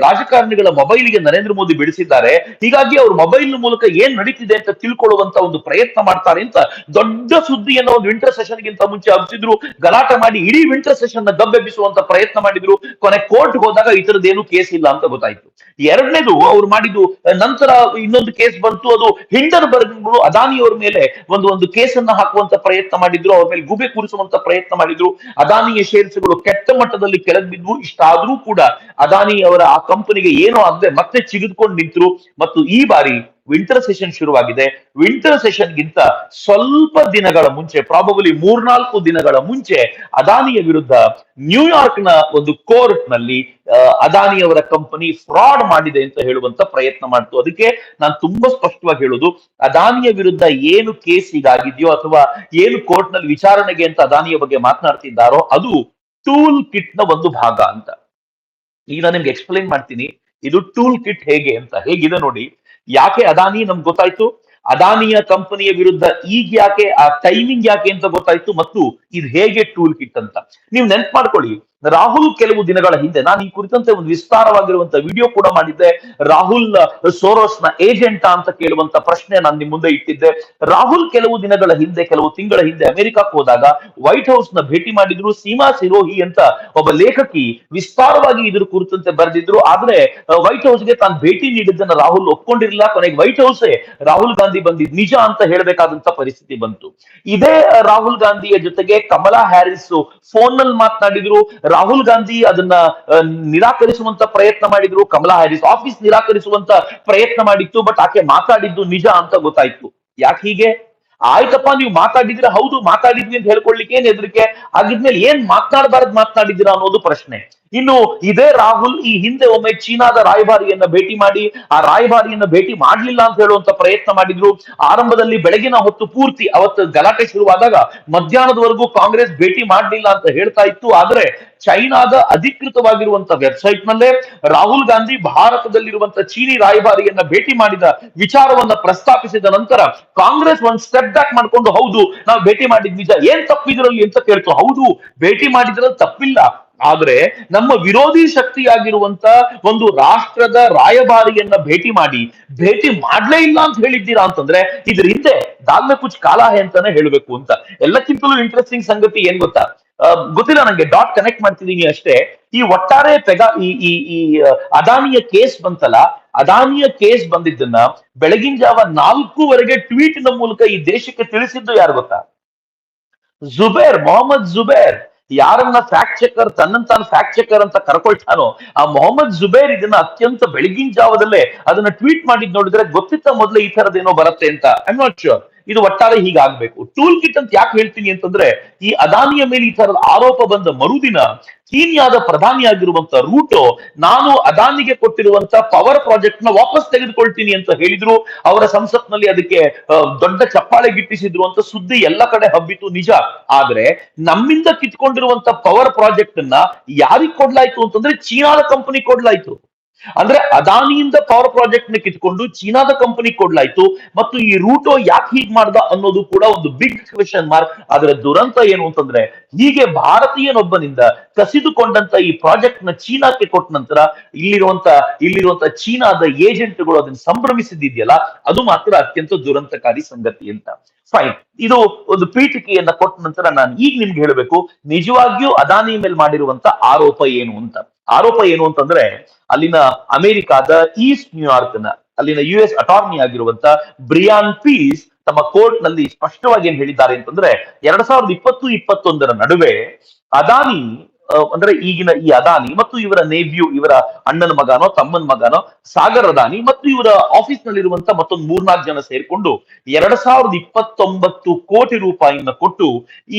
ರಾಜಕಾರಣಿಗಳ ಮೊಬೈಲ್ಗೆ ನರೇಂದ್ರ ಮೋದಿ ಬಿಡಿಸಿದ್ದಾರೆ. ಹೀಗಾಗಿ ಅವ್ರ ಮೊಬೈಲ್ ಮೂಲಕ ಏನ್ ನಡೀತಿದೆ ಅಂತ ತಿಳ್ಕೊಳ್ಳುವಂತ ಒಂದು ಪ್ರಯತ್ನ ಮಾಡ್ತಾರೆ ಅಂತ ದೊಡ್ಡ ಸುದ್ದಿಯನ್ನು ಒಂದು ವಿಂಟರ್ ಸೆಷನ್ ಗಿಂತ ಮುಂಚೆ ಹಬ್ಸಿದ್ರು. ಗಲಾಟೆ ಮಾಡಿ ಇಡೀ ವಿಂಟರ್ ಸೆಷನ್ನ ಗಬ್ಬೆಬ್ಬಿಸುವಂತ ಪ್ರಯತ್ನ ಮಾಡಿದ್ರು. ಕೊನೆ ಕೋರ್ಟ್ ಹೋದಾಗ ಈ ತರದ್ದೇನು ಕೇಸ್ ಇಲ್ಲ ಅಂತ ಗೊತ್ತಾಯ್ತು. ಎರಡನೇದು ಅವ್ರು ಮಾಡಿದ್ದು ನಂತರ ಇನ್ನೊಂದು ಕೇಸ್ ಬಂತು, ಅದು ಹಿಂಡರ್ಬರ್ಗ್ಗಳು ಅದಾನಿಯವರ ಮೇಲೆ ಒಂದು ಒಂದು ಕೇಸನ್ನ ಹಾಕುವಂತ ಪ್ರಯತ್ನ ಮಾಡಿದ್ರು, ಅವ್ರ ಮೇಲೆ ಗುಬೆ ಕೂರಿಸುವಂತ ಪ್ರಯತ್ನ ಮಾಡಿದ್ರು. ಅದಾನಿಯ ಶೇರ್ಸ್ಗಳು ಕೆಟ್ಟ ಮಟ್ಟದಲ್ಲಿ ಕೆಳಗೆ ಬಿದ್ವು ಇಷ್ಟಾದ್ರೂ ಕೂಡ ಅದಾನಿ ಅವರ ಆ ಕಂಪನಿಗೆ ಏನೋ ಆಗದೆ ಮತ್ತೆ ಚಿಗಿದ್ಕೊಂಡು ನಿಂತರು. ಮತ್ತು ಈ ಬಾರಿ ವಿಂಟರ್ ಸೆಷನ್ ಶುರುವಾಗಿದೆ. ವಿಂಟರ್ ಸೆಷನ್ ಗಿಂತ ಸ್ವಲ್ಪ ದಿನಗಳ ಮುಂಚೆ ಪ್ರಾಬಬಲಿ ಮೂರ್ನಾಲ್ಕು ದಿನಗಳ ಮುಂಚೆ, ಅದಾನಿಯ ವಿರುದ್ಧ ನ್ಯೂಯಾರ್ಕ್ನ ಒಂದು ಕೋರ್ಟ್ನಲ್ಲಿ ಅದಾನಿಯವರ ಕಂಪನಿ ಫ್ರಾಡ್ ಮಾಡಿದೆ ಅಂತ ಹೇಳುವಂತ ಪ್ರಯತ್ನ ಮಾಡ್ತು. ಅದಕ್ಕೆ ನಾನು ತುಂಬಾ ಸ್ಪಷ್ಟವಾಗಿ ಹೇಳುದು, ಅದಾನಿಯ ವಿರುದ್ಧ ಏನು ಕೇಸ್ ಈಗಾಗಿದೆಯೋ ಅಥವಾ ಏನು ಕೋರ್ಟ್ನಲ್ಲಿ ವಿಚಾರಣೆಗೆ ಅಂತ ಅದಾನಿಯ ಬಗ್ಗೆ ಮಾತನಾಡ್ತಿದ್ದಾರೋ, ಅದು ಟೂಲ್ ಕಿಟ್ನ ಒಂದು ಭಾಗ ಅಂತ. ಈಗ ನಾನು ನಿಮ್ಗೆ ಎಕ್ಸ್ಪ್ಲೈನ್ ಮಾಡ್ತೀನಿ, ಇದು ಟೂಲ್ ಕಿಟ್ ಹೇಗೆ ಅಂತ. ಹೇಗಿದೆ ನೋಡಿ ಯಾಕೆ ಅದಾನಿ ನಮ್ಗೆ ಗೊತ್ತಾಯ್ತು? ಅದಾನಿಯ ಕಂಪನಿಯ ವಿರುದ್ಧ ಈಗ ಯಾಕೆ, ಆ ಟೈಮಿಂಗ್ ಯಾಕೆ ಅಂತ ಗೊತ್ತಾಯ್ತು ಮತ್ತು ಇದು ಹೇಗೆ ಟೂಲ್ ಕಿಟ್ ಅಂತ. ನೀವು ನೆನ್ಪು ಮಾಡ್ಕೊಳ್ಳಿ. ರಾಹುಲ್ ಕೆಲವು ದಿನಗಳ ಹಿಂದೆ, ನಾನು ಈ ಕುರಿತಂತೆ ಒಂದು ವಿಸ್ತಾರವಾಗಿರುವಂತ ವಿಡಿಯೋ ಕೂಡ ಮಾಡಿದ್ದೆ. ರಾಹುಲ್ ಸೋರೋಸ್ನ ಏಜೆಂಟ ಅಂತ ಕೇಳುವಂತ ಪ್ರಶ್ನೆ ನಾನು ನಿಮ್ ಮುಂದೆ ಇಟ್ಟಿದ್ದೆ. ರಾಹುಲ್ ಕೆಲವು ದಿನಗಳ ಹಿಂದೆ, ಕೆಲವು ತಿಂಗಳ ಹಿಂದೆ ಅಮೆರಿಕಕ್ಕೆ ಹೋದಾಗ ವೈಟ್ ಹೌಸ್ನ ಭೇಟಿ ಮಾಡಿದ್ರು. ಸೀಮಾ ಸಿರೋಹಿ ಅಂತ ಒಬ್ಬ ಲೇಖಕಿ ವಿಸ್ತಾರವಾಗಿ ಇದ್ರ ಕುರಿತಂತೆ ಬರೆದಿದ್ರು. ಆದ್ರೆ, ವೈಟ್ ಹೌಸ್ಗೆ ತಾನು ಭೇಟಿ ನೀಡಿದ್ದನ್ನ ರಾಹುಲ್ ಒಪ್ಕೊಂಡಿರಲಿಲ್ಲ. ಕೊನೆಗೆ ವೈಟ್ ಹೌಸ್ ರಾಹುಲ್ ಗಾಂಧಿ ಬಂದಿದ್ ನಿಜ ಅಂತ ಹೇಳಬೇಕಾದಂತ ಪರಿಸ್ಥಿತಿ ಬಂತು. ಇದೇ ರಾಹುಲ್ ಗಾಂಧಿಯ ಜೊತೆಗೆ ಕಮಲಾ ಹ್ಯಾರಿಸ್ ಫೋನ್ನಲ್ಲಿ ಮಾತನಾಡಿದ್ರು. ರಾಹುಲ್ ಗಾಂಧಿ ಅದನ್ನ ನಿರಾಕರಿಸುವಂತ ಪ್ರಯತ್ನ ಮಾಡಿದ್ರು, ಕಮಲಾ ಹ್ಯಾರಿಸ್ ಆಫೀಸ್ ನಿರಾಕರಿಸುವಂತ ಪ್ರಯತ್ನ ಮಾಡಿತ್ತು ಬಟ್ ಆಕೆ ಮಾತಾಡಿದ್ದು ನಿಜ ಅಂತ ಗೊತ್ತಾಯ್ತು. ಯಾಕೆ ಹೀಗೆ? ಆಯ್ತಪ್ಪ, ನೀವು ಮಾತಾಡಿದ್ರೆ ಹೌದು, ಮಾತಾಡಿದ್ವಿ ಅಂತ ಹೇಳ್ಕೊಳ್ಲಿಕ್ಕೆ ಏನ್ ಹೆದರಿಕೆ? ಆಗಿದ್ಮೇಲೆ ಏನ್ ಮಾತನಾಡಬಾರದು ಮಾತನಾಡಿದ್ದೀರಾ ಅನ್ನೋದು ಪ್ರಶ್ನೆ. ಇನ್ನು ಇದೇ ರಾಹುಲ್ ಈ ಹಿಂದೆ ಒಮ್ಮೆ ಚೀನಾದ ರಾಯಭಾರಿಯನ್ನ ಭೇಟಿ ಮಾಡಿ, ಆ ರಾಯಭಾರಿಯನ್ನ ಭೇಟಿ ಮಾಡಲಿಲ್ಲ ಅಂತ ಹೇಳುವಂತ ಪ್ರಯತ್ನ ಮಾಡಿದ್ರು. ಆರಂಭದಲ್ಲಿ ಬೆಳಗಿನ ಹೊತ್ತು ಪೂರ್ತಿ ಅವತ್ತು ಗಲಾಟೆ ಶುರುವಾದಾಗ ಮಧ್ಯಾಹ್ನದವರೆಗೂ ಕಾಂಗ್ರೆಸ್ ಭೇಟಿ ಮಾಡ್ಲಿಲ್ಲ ಅಂತ ಹೇಳ್ತಾ ಇತ್ತು. ಆದ್ರೆ ಚೈನಾದ ಅಧಿಕೃತವಾಗಿರುವಂತ ವೆಬ್ಸೈಟ್ ನಲ್ಲೇ ರಾಹುಲ್ ಗಾಂಧಿ ಭಾರತದಲ್ಲಿರುವಂತ ಚೀನಿ ರಾಯಭಾರಿಯನ್ನ ಭೇಟಿ ಮಾಡಿದ ವಿಚಾರವನ್ನ ಪ್ರಸ್ತಾಪಿಸಿದ ನಂತರ ಕಾಂಗ್ರೆಸ್ ಒಂದ್ ಸ್ಟೆಪ್ ಬ್ಯಾಕ್ ಮಾಡ್ಕೊಂಡು, ಹೌದು, ನಾವು ಭೇಟಿ ಮಾಡಿದ್ ನಿಜ. ಏನ್ ತಪ್ಪಿದ್ರಲ್ಲಿ? ಅಂತ ಕೇಳ್ತು. ಹೌದು, ಭೇಟಿ ಮಾಡಿದ್ರಲ್ಲಿ ತಪ್ಪಿಲ್ಲ. ಆದ್ರೆ ನಮ್ಮ ವಿರೋಧಿ ಶಕ್ತಿಯಾಗಿರುವಂತ ಒಂದು ರಾಷ್ಟ್ರದ ರಾಯಭಾರಿಯನ್ನ ಭೇಟಿ ಮಾಡಿ, ಭೇಟಿ ಮಾಡ್ಲೇ ಇಲ್ಲ ಅಂತ ಹೇಳಿದ್ದೀರಾ ಅಂತಂದ್ರೆ ಇದ್ರ ಹಿಂದೆ ದಾಲ್ಮೆ ಕುಚ್ ಕಾಲ ಹೇ ಅಂತಾನೆ ಹೇಳ್ಬೇಕು ಅಂತ. ಎಲ್ಲಕ್ಕಿಂತಲೂ ಇಂಟ್ರೆಸ್ಟಿಂಗ್ ಸಂಗತಿ ಏನ್ ಗೊತ್ತಾ? ಗೊತ್ತಿಲ್ಲ ನಂಗೆ ಡಾಟ್ ಕನೆಕ್ಟ್ ಮಾಡ್ತಿದೀನಿ ಅಷ್ಟೇ. ಈ ಒಟ್ಟಾರೆ ಪೆಗಾ, ಈ ಈ ಅದಾನಿಯ ಕೇಸ್ ಬಂತಲ್ಲ, ಅದಾನಿಯ ಕೇಸ್ ಬಂದಿದ್ದನ್ನ ಬೆಳಗಿನ ಜಾವ ನಾಲ್ಕೂವರೆಗೆ ಟ್ವೀಟ್ನ ಮೂಲಕ ಈ ದೇಶಕ್ಕೆ ತಿಳಿಸಿದ್ದು ಯಾರು ಗೊತ್ತಾ? ಜುಬೇರ್, ಮೊಹಮ್ಮದ್ ಜುಬೇರ್. ಯಾರನ್ನ ಫ್ಯಾಕ್ಟ್ ಚೆಕರ್ ತನ್ನನ್ನು ತಾನು ಫ್ಯಾಕ್ಟ್ ಚೆಕರ್ ಅಂತ ಕರ್ಕೊಳ್ತಾನೋ, ಆ ಮೊಹಮ್ಮದ್ ಜುಬೇರ್ ಇದನ್ನ ಅತ್ಯಂತ ಬೆಳಗಿನ ಜಾವದಲ್ಲೇ ಅದನ್ನ ಟ್ವೀಟ್ ಮಾಡಿದ್ ನೋಡಿದ್ರೆ ಗೊತ್ತಿತ್ತ ಮೊದಲೇ ಈ ತರದೇನೋ ಬರುತ್ತೆ ಅಂತ. ಐ ನಾಟ್ ಶೋರ್ ಇದು ಒಟ್ಟಾರೆ ಹೀಗಾಗ್ಬೇಕು ಟೂಲ್ ಕಿಟ್ ಅಂತ ಯಾಕೆ ಹೇಳ್ತೀನಿ ಅಂತಂದ್ರೆ, ಈ ಅದಾನಿಯ ಮೇಲೆ ಈ ತರದ ಆರೋಪ ಬಂದ ಮರುದಿನ ಕೀನ್ಯಾದ ಪ್ರಧಾನಿಯಾಗಿರುವಂತ ರೂಟೋ, ನಾನು ಅದಾನಿಗೆ ಕೊಟ್ಟಿರುವಂತ ಪವರ್ ಪ್ರಾಜೆಕ್ಟ್ನ ವಾಪಸ್ ತೆಗೆದುಕೊಳ್ತೀನಿ ಅಂತ ಹೇಳಿದ್ರು. ಅವರ ಸಂಸತ್ನಲ್ಲಿ ಅದಕ್ಕೆ ದೊಡ್ಡ ಚಪ್ಪಾಳೆ ಗಿಟ್ಟಿಸಿದ್ರು ಅಂತ ಸುದ್ದಿ ಎಲ್ಲ ಕಡೆ ಹಬ್ಬಿತು ನಿಜ. ಆದ್ರೆ ನಮ್ಮಿಂದ ಕಿತ್ಕೊಂಡಿರುವಂತ ಪವರ್ ಪ್ರಾಜೆಕ್ಟ್ ಅನ್ನ ಯಾರಿಗ್ ಕೊಡ್ಲಾಯ್ತು ಅಂತಂದ್ರೆ ಚೀನಾದ ಕಂಪನಿ ಕೊಡ್ಲಾಯ್ತು. ಅಂದ್ರೆ ಅದಾನಿಯಿಂದ ಪವರ್ ಪ್ರಾಜೆಕ್ಟ್ನ ಕಿತ್ಕೊಂಡು ಚೀನಾದ ಕಂಪನಿ ಕೊಡ್ಲಾಯ್ತು ಮತ್ತು ಈ ರೂಟೋ ಯಾಕೆ ಹೀಗ್ ಮಾಡ್ದ ಅನ್ನೋದು ಕೂಡ ಒಂದು ಬಿಗ್ ಕ್ವೆಶನ್ ಮಾರ್ಕ್ ಅದರ ದುರಂತ ಏನು ಅಂತಂದ್ರೆ, ಹೀಗೆ ಭಾರತೀಯನೊಬ್ಬನಿಂದ ಕಸಿದುಕೊಂಡಂತ ಈ ಪ್ರಾಜೆಕ್ಟ್ನ ಚೀನಾಕ್ಕೆ ಕೊಟ್ಟ ನಂತರ ಇಲ್ಲಿರುವಂತ ಇಲ್ಲಿರುವಂತ ಚೀನಾದ ಏಜೆಂಟ್ಗಳು ಅದನ್ನ ಸಂಭ್ರಮಿಸಿದ್ಯಲ್ಲ ಅದು ಮಾತ್ರ ಅತ್ಯಂತ ದುರಂತಕಾರಿ ಸಂಗತಿ ಅಂತ. ಫೈನ್ ಇದು ಒಂದು ಪೀಠಿಕೆಯನ್ನ ಕೊಟ್ಟ ನಂತರ ನಾನು ಈಗ ನಿಮ್ಗೆ ಹೇಳಬೇಕು, ನಿಜವಾಗಿಯೂ ಅದಾನಿ ಮೇಲೆ ಮಾಡಿರುವಂತ ಆರೋಪ ಏನು ಅಂತ? ಆರೋಪ ಏನು ಅಂತಂದ್ರೆ, ಅಲ್ಲಿನ ಅಮೆರಿಕಾದ ಈಸ್ಟ್ ನ್ಯೂಯಾರ್ಕ್ನ ಅಲ್ಲಿನ ಯು ಎಸ್ ಅಟಾರ್ನಿ ಆಗಿರುವಂತ ಬ್ರಿಯಾನ್ ಪೀಸ್ ತಮ್ಮ ಕೋರ್ಟ್ನಲ್ಲಿ ಸ್ಪಷ್ಟವಾಗಿ ಏನ್ ಹೇಳಿದ್ದಾರೆ ಅಂತಂದ್ರೆ, ಎರಡ್ ಸಾವಿರದ ಇಪ್ಪತ್ತು, ಇಪ್ಪತ್ತೊಂದರ ನಡುವೆ ಅದಾನಿ ಅಂದ್ರೆ ಈಗಿನ ಈ ಅದಾನಿ ಮತ್ತು ಇವರ ನೇವ್ಯೂ, ಇವರ ಅಣ್ಣನ ಮಗನೋ, ತಮ್ಮನ ಮಗನೋ, ಸಾಗರ್ ಅದಾನಿ ಮತ್ತು ಇವರ ಆಫೀಸ್ ನಲ್ಲಿರುವಂತ ಮತ್ತೊಂದು ಮೂರ್ನಾಲ್ಕು ಜನ ಸೇರ್ಕೊಂಡು ಎರಡ್ ಸಾವಿರದ ಇಪ್ಪತ್ತೊಂಬತ್ತು ಕೋಟಿ ರೂಪಾಯಿಯನ್ನ ಕೊಟ್ಟು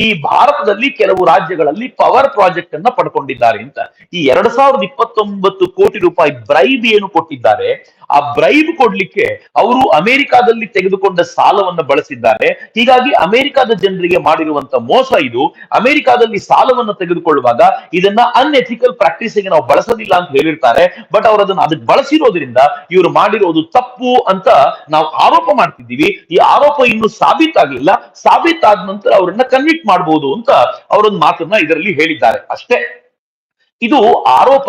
ಈ ಭಾರತದಲ್ಲಿ ಕೆಲವು ರಾಜ್ಯಗಳಲ್ಲಿ ಪವರ್ ಪ್ರಾಜೆಕ್ಟ್ ಅನ್ನ ಪಡ್ಕೊಂಡಿದ್ದಾರೆ ಅಂತ. ಈ ಎರಡ್ ಸಾವಿರದ ಇಪ್ಪತ್ತೊಂಬತ್ತು ಕೋಟಿ ರೂಪಾಯಿ ಬ್ರೈಬ್ ಏನು ಕೊಟ್ಟಿದ್ದಾರೆ? ಆ ಬ್ರೈಬ್ ಕೊಡ್ಲಿಕ್ಕೆ ಅವರು ಅಮೆರಿಕಾದಲ್ಲಿ ತೆಗೆದುಕೊಂಡ ಸಾಲವನ್ನ ಬಳಸಿದ್ದಾರೆ. ಹೀಗಾಗಿ ಅಮೆರಿಕಾದ ಜನರಿಗೆ ಮಾಡಿರುವಂತ ಮೋಸ ಇದು. ಅಮೆರಿಕಾದಲ್ಲಿ ಸಾಲವನ್ನು ತೆಗೆದುಕೊಳ್ಳುವಾಗ ಇದನ್ನ ಅನ್ಎಥಿಕಲ್ ಪ್ರಾಕ್ಟೀಸಿಗೆ ನಾವು ಬಳಸೋದಿಲ್ಲ ಅಂತ ಹೇಳಿರ್ತಾರೆ. ಬಟ್ ಅವರು ಅದನ್ನ ಅದಕ್ಕೆ ಬಳಸಿರೋದ್ರಿಂದ ಇವರು ಮಾಡಿರೋದು ತಪ್ಪು ಅಂತ ನಾವು ಆರೋಪ ಮಾಡ್ತಿದ್ದೀವಿ. ಈ ಆರೋಪ ಇನ್ನು ಸಾಬೀತಾಗ್ಲಿಲ್ಲ ಸಾಬೀತಾದ ನಂತರ ಅವರನ್ನ ಕನ್ವಿಕ್ಟ್ ಮಾಡಬಹುದು ಅಂತ ಅವರೊಂದು ಮಾತನ್ನ ಇದರಲ್ಲಿ ಹೇಳಿದ್ದಾರೆ. ಅಷ್ಟೇ. ಇದು ಆರೋಪ,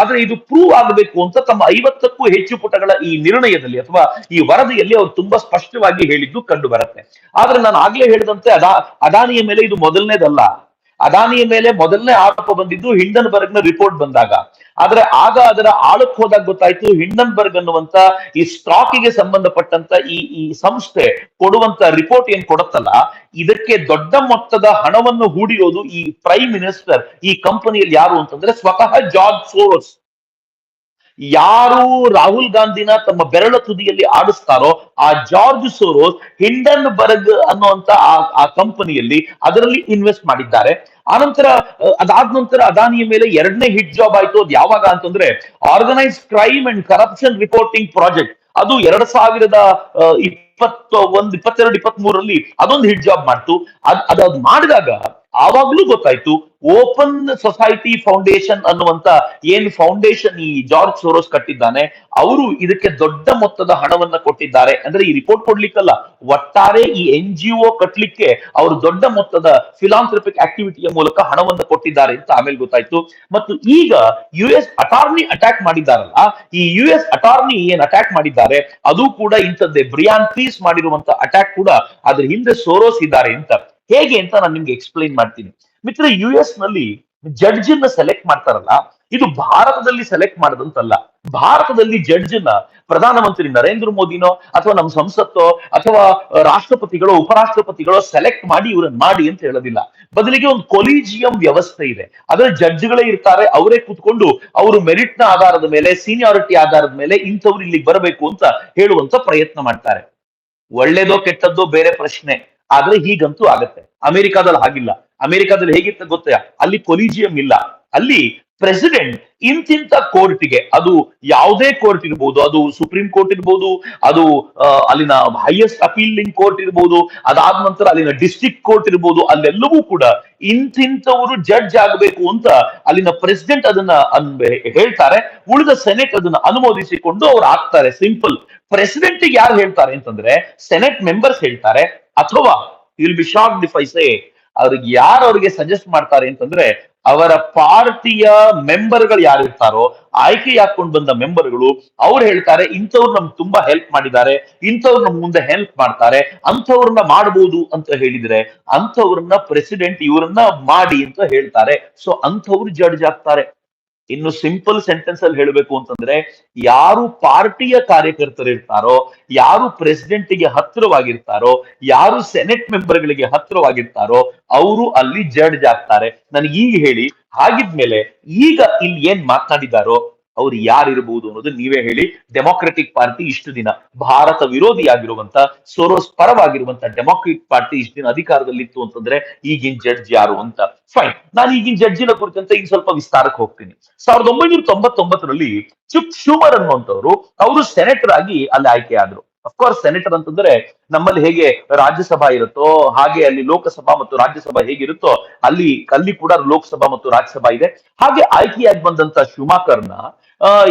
ಆದ್ರೆ ಇದು ಪ್ರೂವ್ ಆಗಬೇಕು ಅಂತ ತಮ್ಮ ಐವತ್ತಕ್ಕೂ ಹೆಚ್ಚು ಪುಟಗಳ ಈ ನಿರ್ಣಯದಲ್ಲಿ ಅಥವಾ ಈ ವರದಿಯಲ್ಲಿ ಅವರು ತುಂಬಾ ಸ್ಪಷ್ಟವಾಗಿ ಹೇಳಿದ್ದು ಕಂಡು ಬರುತ್ತೆ. ಆದ್ರೆ ನಾನು ಆಗ್ಲೇ ಹೇಳಿದಂತೆ ಅದಾ, ಅದಾನಿಯ ಮೇಲೆ ಇದು ಮೊದಲನೇದಲ್ಲ. ಅದಾನಿಯ ಮೇಲೆ ಮೊದಲನೇ ಆರೋಪ ಬಂದಿದ್ದು ಹಿಂಡನ್ಬರ್ಗ್ನ ರಿಪೋರ್ಟ್ ಬಂದಾಗ. ಆದ್ರೆ ಆಗ ಅದರ ಆಳಕ್ಕೆ ಹೋದಾಗ ಗೊತ್ತಾಯ್ತು ಹಿಂಡನ್ಬರ್ಗ್ ಅನ್ನುವಂತ ಈ ಸ್ಟಾಕಿಗೆ ಸಂಬಂಧಪಟ್ಟಂತ ಈ ಈ ಸಂಸ್ಥೆ ಕೊಡುವಂತ ರಿಪೋರ್ಟ್ ಏನ್ ಕೊಡುತ್ತಲ್ಲ, ಇದಕ್ಕೆ ದೊಡ್ಡ ಮೊತ್ತದ ಹಣವನ್ನು ಹೂಡಿಯೋದು ಈ ಪ್ರೈಮ್ ಮಿನಿಸ್ಟರ್, ಈ ಕಂಪನಿಯಲ್ಲಿ ಯಾರು ಅಂತಂದ್ರೆ ಸ್ವತಃ ಜಾರ್ಜ್ ಸೋರೋಸ್. ಯಾರು ರಾಹುಲ್ ಗಾಂಧಿನ ತಮ್ಮ ಬೆರಳ ತುದಿಯಲ್ಲಿ ಆಡಿಸ್ತಾರೋ ಆ ಜಾರ್ಜ್ ಸೋರೋಸ್, ಹಿಂಡನ್ಬರ್ಗ್ ಅನ್ನುವಂತ ಆ ಕಂಪನಿಯಲ್ಲಿ ಅದರಲ್ಲಿ ಇನ್ವೆಸ್ಟ್ ಮಾಡಿದ್ದಾರೆ. ಆನಂತರ ನಂತರ ಅದಾದ ನಂತರ ಅದಾನಿಯ ಮೇಲೆ ಎರಡನೇ ಹಿಟ್ ಜಾಬ್ ಆಯ್ತು. ಅದು ಯಾವಾಗ ಅಂತಂದ್ರೆ organise crime and corruption reporting project. ಅದು ಎರಡ್ ಸಾವಿರದ ಇಪ್ಪತ್ತ ಒಂದ್, ಇಪ್ಪತ್ತೆರಡು ಇಪ್ಪತ್ತ್ ಮೂರರಲ್ಲಿ ಅದೊಂದು ಹಿಟ್ ಜಾಬ್ ಮಾಡ್ತು. ಅದ್ ಅದ್ ಮಾಡಿದಾಗ ಆವಾಗ್ಲೂ ಗೊತ್ತಾಯ್ತು ಓಪನ್ ಸೊಸೈಟಿ ಫೌಂಡೇಶನ್ ಅನ್ನುವಂತ ಏನ್ ಫೌಂಡೇಶನ್ ಈ ಜಾರ್ಜ್ ಸೋರೋಸ್ ಕಟ್ಟಿದ್ದಾನೆ, ಅವರು ಇದಕ್ಕೆ ದೊಡ್ಡ ಮೊತ್ತದ ಹಣವನ್ನ ಕೊಟ್ಟಿದ್ದಾರೆ. ಅಂದ್ರೆ ಈ ರಿಪೋರ್ಟ್ ಕೊಡ್ಲಿಕ್ಕಲ್ಲ, ಒಟ್ಟಾರೆ ಈ ಎನ್ ಜಿ ಒ ಕಟ್ಲಿಕ್ಕೆ ಅವರು ದೊಡ್ಡ ಮೊತ್ತದ ಫಿಲಾಂಥ್ರಪಿಕ್ ಆಕ್ಟಿವಿಟಿಯ ಮೂಲಕ ಹಣವನ್ನ ಕೊಟ್ಟಿದ್ದಾರೆ ಅಂತ ಆಮೇಲೆ ಗೊತ್ತಾಯ್ತು. ಮತ್ತು ಈಗ ಯು ಎಸ್ ಅಟಾರ್ನಿ ಅಟ್ಯಾಕ್ ಮಾಡಿದ್ದಾರಲ್ಲ, ಈ ಯು ಎಸ್ ಅಟಾರ್ನಿ ಏನ್ ಅಟ್ಯಾಕ್ ಮಾಡಿದ್ದಾರೆ, ಅದು ಕೂಡ ಇಂಥದ್ದೇ ಬ್ರಿಯಾನ್ ಪೀಸ್ ಮಾಡಿರುವಂತ ಅಟ್ಯಾಕ್ ಕೂಡ ಅದ್ರ ಹಿಂದೆ ಸೋರೋಸ್ ಇದ್ದಾರೆ ಅಂತ. ಹೇಗೆ ಅಂತ ನಾನು ನಿಮ್ಗೆ ಎಕ್ಸ್ಪ್ಲೈನ್ ಮಾಡ್ತೀನಿ. ಮಿತ್ರ ಯು ಎಸ್ನಲ್ಲಿ ಜಡ್ಜ್ನ ಸೆಲೆಕ್ಟ್ ಮಾಡ್ತಾರಲ್ಲ, ಇದು ಭಾರತದಲ್ಲಿ ಸೆಲೆಕ್ಟ್ ಮಾಡದಂತಲ್ಲ. ಭಾರತದಲ್ಲಿ ಜಡ್ಜ್ ಅನ್ನ ಪ್ರಧಾನಮಂತ್ರಿ ನರೇಂದ್ರ ಮೋದಿನೋ, ಅಥವಾ ನಮ್ಮ ಸಂಸತ್ತೋ, ಅಥವಾ ರಾಷ್ಟ್ರಪತಿಗಳೋ, ಉಪರಾಷ್ಟ್ರಪತಿಗಳೋ ಸೆಲೆಕ್ಟ್ ಮಾಡಿ ಇವ್ರನ್ನ ಮಾಡಿ ಅಂತ ಹೇಳೋದಿಲ್ಲ. ಬದಲಿಗೆ ಒಂದು ಕೊಲೀಜಿಯಂ ವ್ಯವಸ್ಥೆ ಇದೆ. ಅದರಲ್ಲಿ ಜಡ್ಜ್ಗಳೇ ಇರ್ತಾರೆ, ಅವರೇ ಕೂತ್ಕೊಂಡು ಅವರು ಮೆರಿಟ್ನ ಆಧಾರದ ಮೇಲೆ ಸೀನಿಯಾರಿಟಿ ಆಧಾರದ ಮೇಲೆ ಇಂಥವ್ರು ಇಲ್ಲಿಗೆ ಬರಬೇಕು ಅಂತ ಹೇಳುವಂತ ಪ್ರಯತ್ನ ಮಾಡ್ತಾರೆ. ಒಳ್ಳೇದೋ ಕೆಟ್ಟದ್ದೋ ಬೇರೆ ಪ್ರಶ್ನೆ. ಆದ್ರೆ ಹೀಗಂತೂ ಆಗತ್ತೆ. ಅಮೆರಿಕಾದಲ್ಲಿ ಹಾಗಿಲ್ಲ. ಅಮೆರಿಕಾದಲ್ಲಿ ಹೇಗಿತ್ತ ಗೊತ್ತಾ? ಅಲ್ಲಿ ಕೊಲಿಜಿಯಂ ಇಲ್ಲ. ಅಲ್ಲಿ ಪ್ರೆಸಿಡೆಂಟ್ ಇಂತಿಂತ ಕೋರ್ಟ್ಗೆ, ಅದು ಯಾವುದೇ ಕೋರ್ಟ್ ಇರ್ಬೋದು, ಅದು ಸುಪ್ರೀಂ ಕೋರ್ಟ್ ಇರ್ಬೋದು, ಅದು ಅಲ್ಲಿನ ಹೈಯೆಸ್ಟ್ ಅಪೀಲಿಂಗ್ ಕೋರ್ಟ್ ಇರ್ಬೋದು, ಅದಾದ ನಂತರ ಅಲ್ಲಿನ ಡಿಸ್ಟ್ರಿಕ್ಟ್ ಕೋರ್ಟ್ ಇರ್ಬೋದು, ಅಲ್ಲೆಲ್ಲವೂ ಕೂಡ ಇಂತಿಂತವರು ಜಡ್ಜ್ ಆಗಬೇಕು ಅಂತ ಅಲ್ಲಿನ ಪ್ರೆಸಿಡೆಂಟ್ ಅದನ್ನ ಹೇಳ್ತಾರೆ. ಉಳಿದ ಸೆನೆಟ್ ಅದನ್ನ ಅನುಮೋದಿಸಿಕೊಂಡು ಅವ್ರು ಆಗ್ತಾರೆ. ಸಿಂಪಲ್ ಪ್ರೆಸಿಡೆಂಟ್ ಯಾರು ಹೇಳ್ತಾರೆ ಅಂತಂದ್ರೆ ಸೆನೆಟ್ ಮೆಂಬರ್ಸ್ ಹೇಳ್ತಾರೆ. ಅಥವಾ ವಿಲ್ ಬಿ ಶಾರ್ಟ್ ಸೇ ಅವ್ರಿಗೆ ಯಾರು ಅವ್ರಿಗೆ ಸಜೆಸ್ಟ್ ಮಾಡ್ತಾರೆ ಅಂತಂದ್ರೆ, ಅವರ ಪಾರ್ಟಿಯ ಮೆಂಬರ್ಗಳು ಯಾರು ಇರ್ತಾರೋ, ಆಯ್ಕೆ ಹಾಕೊಂಡು ಬಂದ ಮೆಂಬರ್ಗಳು ಅವ್ರು ಹೇಳ್ತಾರೆ, ಇಂಥವ್ರು ನಮ್ಗೆ ತುಂಬಾ ಹೆಲ್ಪ್ ಮಾಡಿದ್ದಾರೆ, ಇಂಥವ್ರು ನಮ್ ಮುಂದೆ ಹೆಲ್ಪ್ ಮಾಡ್ತಾರೆ ಅಂಥವ್ರನ್ನ ಮಾಡ್ಬೋದು ಅಂತ ಹೇಳಿದ್ರೆ ಅಂಥವ್ರನ್ನ ಪ್ರೆಸಿಡೆಂಟ್ ಇವ್ರನ್ನ ಮಾಡಿ ಅಂತ ಹೇಳ್ತಾರೆ. ಸೊ ಅಂಥವ್ರು ಜಡ್ಜ್ ಆಗ್ತಾರೆ. ಇನ್ನು ಸಿಂಪಲ್ ಸೆಂಟೆನ್ಸ್ ಅಲ್ಲಿ ಹೇಳಬೇಕು ಅಂತಂದ್ರೆ, ಯಾರು ಪಾರ್ಟಿಯ ಕಾರ್ಯಕರ್ತರಿರ್ತಾರೋ, ಯಾರು ಪ್ರೆಸಿಡೆಂಟ್ಗೆ ಹತ್ತಿರವಾಗಿರ್ತಾರೋ, ಯಾರು ಸೆನೆಟ್ ಮೆಂಬರ್ ಗಳಿಗೆ ಹತ್ತಿರವಾಗಿರ್ತಾರೋ, ಅವರು ಅಲ್ಲಿ ಜಡ್ಜ್ ಆಗ್ತಾರೆ. ನನಗೆ ಈಗ ಹೇಳಿ, ಹಾಗಿದ್ಮೇಲೆ ಈಗ ಇಲ್ಲಿ ಏನ್ ಮಾತನಾಡಿದಾರೋ ಅವ್ರು ಯಾರಿರ್ಬೋದು ಅನ್ನೋದು ನೀವೇ ಹೇಳಿ ಡೆಮೊಕ್ರೆಟಿಕ್ ಪಾರ್ಟಿ ಇಷ್ಟು ದಿನ ಭಾರತ ವಿರೋಧಿಯಾಗಿರುವಂತ ಸೋರೋಸ್ ಪರವಾಗಿರುವಂತ ಡೆಮೊಕ್ರೆಟಿಕ್ ಪಾರ್ಟಿ ಇಷ್ಟು ದಿನ ಅಧಿಕಾರದಲ್ಲಿ ಇತ್ತು ಅಂತಂದ್ರೆ ಈಗಿನ ಜಡ್ಜ್ ಯಾರು ಅಂತ? ಫೈನ್ ನಾನು ಈಗಿನ ಜಡ್ಜಿನ ಕುರಿತಂತೆ ಈಗ ಸ್ವಲ್ಪ ವಿಸ್ತಾರಕ್ಕೆ ಹೋಗ್ತೀನಿ. ಸಾವಿರದ ಒಂಬೈನೂರ ತೊಂಬತ್ತೊಂಬತ್ತರಲ್ಲಿ ಚುಪ್ ಶೂಮರ್ ಅನ್ನುವಂಥವ್ರು ಅವರು ಸೆನೆಟರ್ ಆಗಿ ಅಲ್ಲಿ ಆಯ್ಕೆ ಆದ್ರು. ಅಫ್ಕೋರ್ಸ್ ಸೆನೆಟರ್ ಅಂತಂದ್ರೆ ನಮ್ಮಲ್ಲಿ ಹೇಗೆ ರಾಜ್ಯಸಭಾ ಇರುತ್ತೋ ಹಾಗೆ ಅಲ್ಲಿ ಲೋಕಸಭಾ ಮತ್ತು ರಾಜ್ಯಸಭಾ ಹೇಗಿರುತ್ತೋ ಅಲ್ಲಿ ಅಲ್ಲಿ ಕೂಡ ಲೋಕಸಭಾ ಮತ್ತು ರಾಜ್ಯಸಭಾ ಇದೆ. ಹಾಗೆ ಆಯ್ಕೆಯಾಗಿ ಬಂದಂತ ಶುಮಾಕರ್ನ ಆ,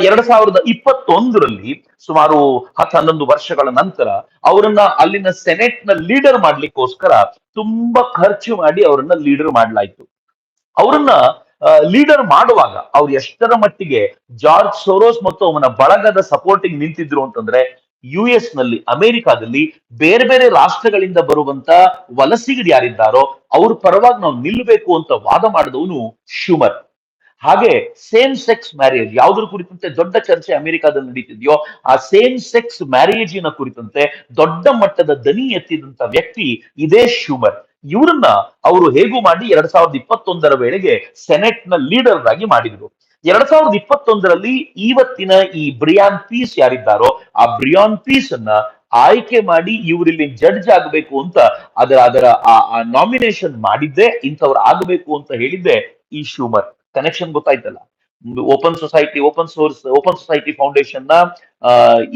ಎರಡ್ ಸಾವಿರದ ಇಪ್ಪತ್ತೊಂದರಲ್ಲಿ ಸುಮಾರು ಹತ್ತು ಹನ್ನೊಂದು ವರ್ಷಗಳ ನಂತರ ಅವರನ್ನ ಅಲ್ಲಿನ ಸೆನೆಟ್ನ ಲೀಡರ್ ಮಾಡ್ಲಿಕ್ಕೋಸ್ಕರ ತುಂಬಾ ಖರ್ಚು ಮಾಡಿ ಅವರನ್ನ ಲೀಡರ್ ಮಾಡ್ಲಾಯ್ತು. ಅವರನ್ನ ಲೀಡರ್ ಮಾಡುವಾಗ ಅವ್ರು ಎಷ್ಟರ ಮಟ್ಟಿಗೆ ಜಾರ್ಜ್ ಸೋರೋಸ್ ಮತ್ತು ಅವನ ಬಳಗದ ಸಪೋರ್ಟಿಂಗ್ ನಿಂತಿದ್ರು ಅಂತಂದ್ರೆ ಯು ಎಸ್ನಲ್ಲಿ ಅಮೆರಿಕಾದಲ್ಲಿ ಬೇರೆ ಬೇರೆ ರಾಷ್ಟ್ರಗಳಿಂದ ಬರುವಂತ ವಲಸಿಗರು ಯಾರಿದ್ದಾರೋ ಅವ್ರ ಪರವಾಗಿ ನಾವು ನಿಲ್ಲಬೇಕು ಅಂತ ವಾದ ಮಾಡಿದವನು ಶ್ಯೂಮರ್ ಹಾಗೆ ಸೇಮ್ ಸೆಕ್ಸ್ ಮ್ಯಾರೇಜ್ ಯಾವುದ್ರ ಕುರಿತಂತೆ ದೊಡ್ಡ ಚರ್ಚೆ ಅಮೆರಿಕಾದಲ್ಲಿ ನಡೀತಿದೆಯೋ, ಆ ಸೇಮ್ ಸೆಕ್ಸ್ ಮ್ಯಾರೇಜಿನ ಕುರಿತಂತೆ ದೊಡ್ಡ ಮಟ್ಟದ ದನಿ ಎತ್ತಿದಂತ ವ್ಯಕ್ತಿ ಇದೇ ಶ್ಯೂಮರ್ ಇವರನ್ನ ಅವರು ಹೇಗೂ ಮಾಡಿ ಎರಡ್ ಸಾವಿರದ ಇಪ್ಪತ್ತೊಂದರ ವೇಳೆಗೆ ಸೆನೆಟ್ನ ಲೀಡರ್ ಆಗಿ ಮಾಡಿದ್ರು. ಎರಡ್ ಸಾವಿರದ ಇಪ್ಪತ್ತೊಂದರಲ್ಲಿ ಇವತ್ತಿನ ಈ ಬ್ರಿಯಾನ್ ಪೀಸ್ ಯಾರಿದ್ದಾರೋ, ಆ ಬ್ರಿಯಾನ್ ಪೀಸ್ ಅನ್ನ ಆಯ್ಕೆ ಮಾಡಿ ಇವರಿಲ್ಲಿ ಜಡ್ಜ್ ಆಗಬೇಕು ಅಂತ ಅದರ ಅದರ ಆ ನಾಮಿನೇಷನ್ ಮಾಡಿದ್ದೆ ಇಂಥವ್ರು ಆಗಬೇಕು ಅಂತ ಹೇಳಿದ್ದೆ ಈ ಶೂಮರ್. ಕನೆಕ್ಷನ್ ಗೊತ್ತಾಯ್ತಲ್ಲ. Open society open source open society ಫೌಂಡೇಶನ್ನ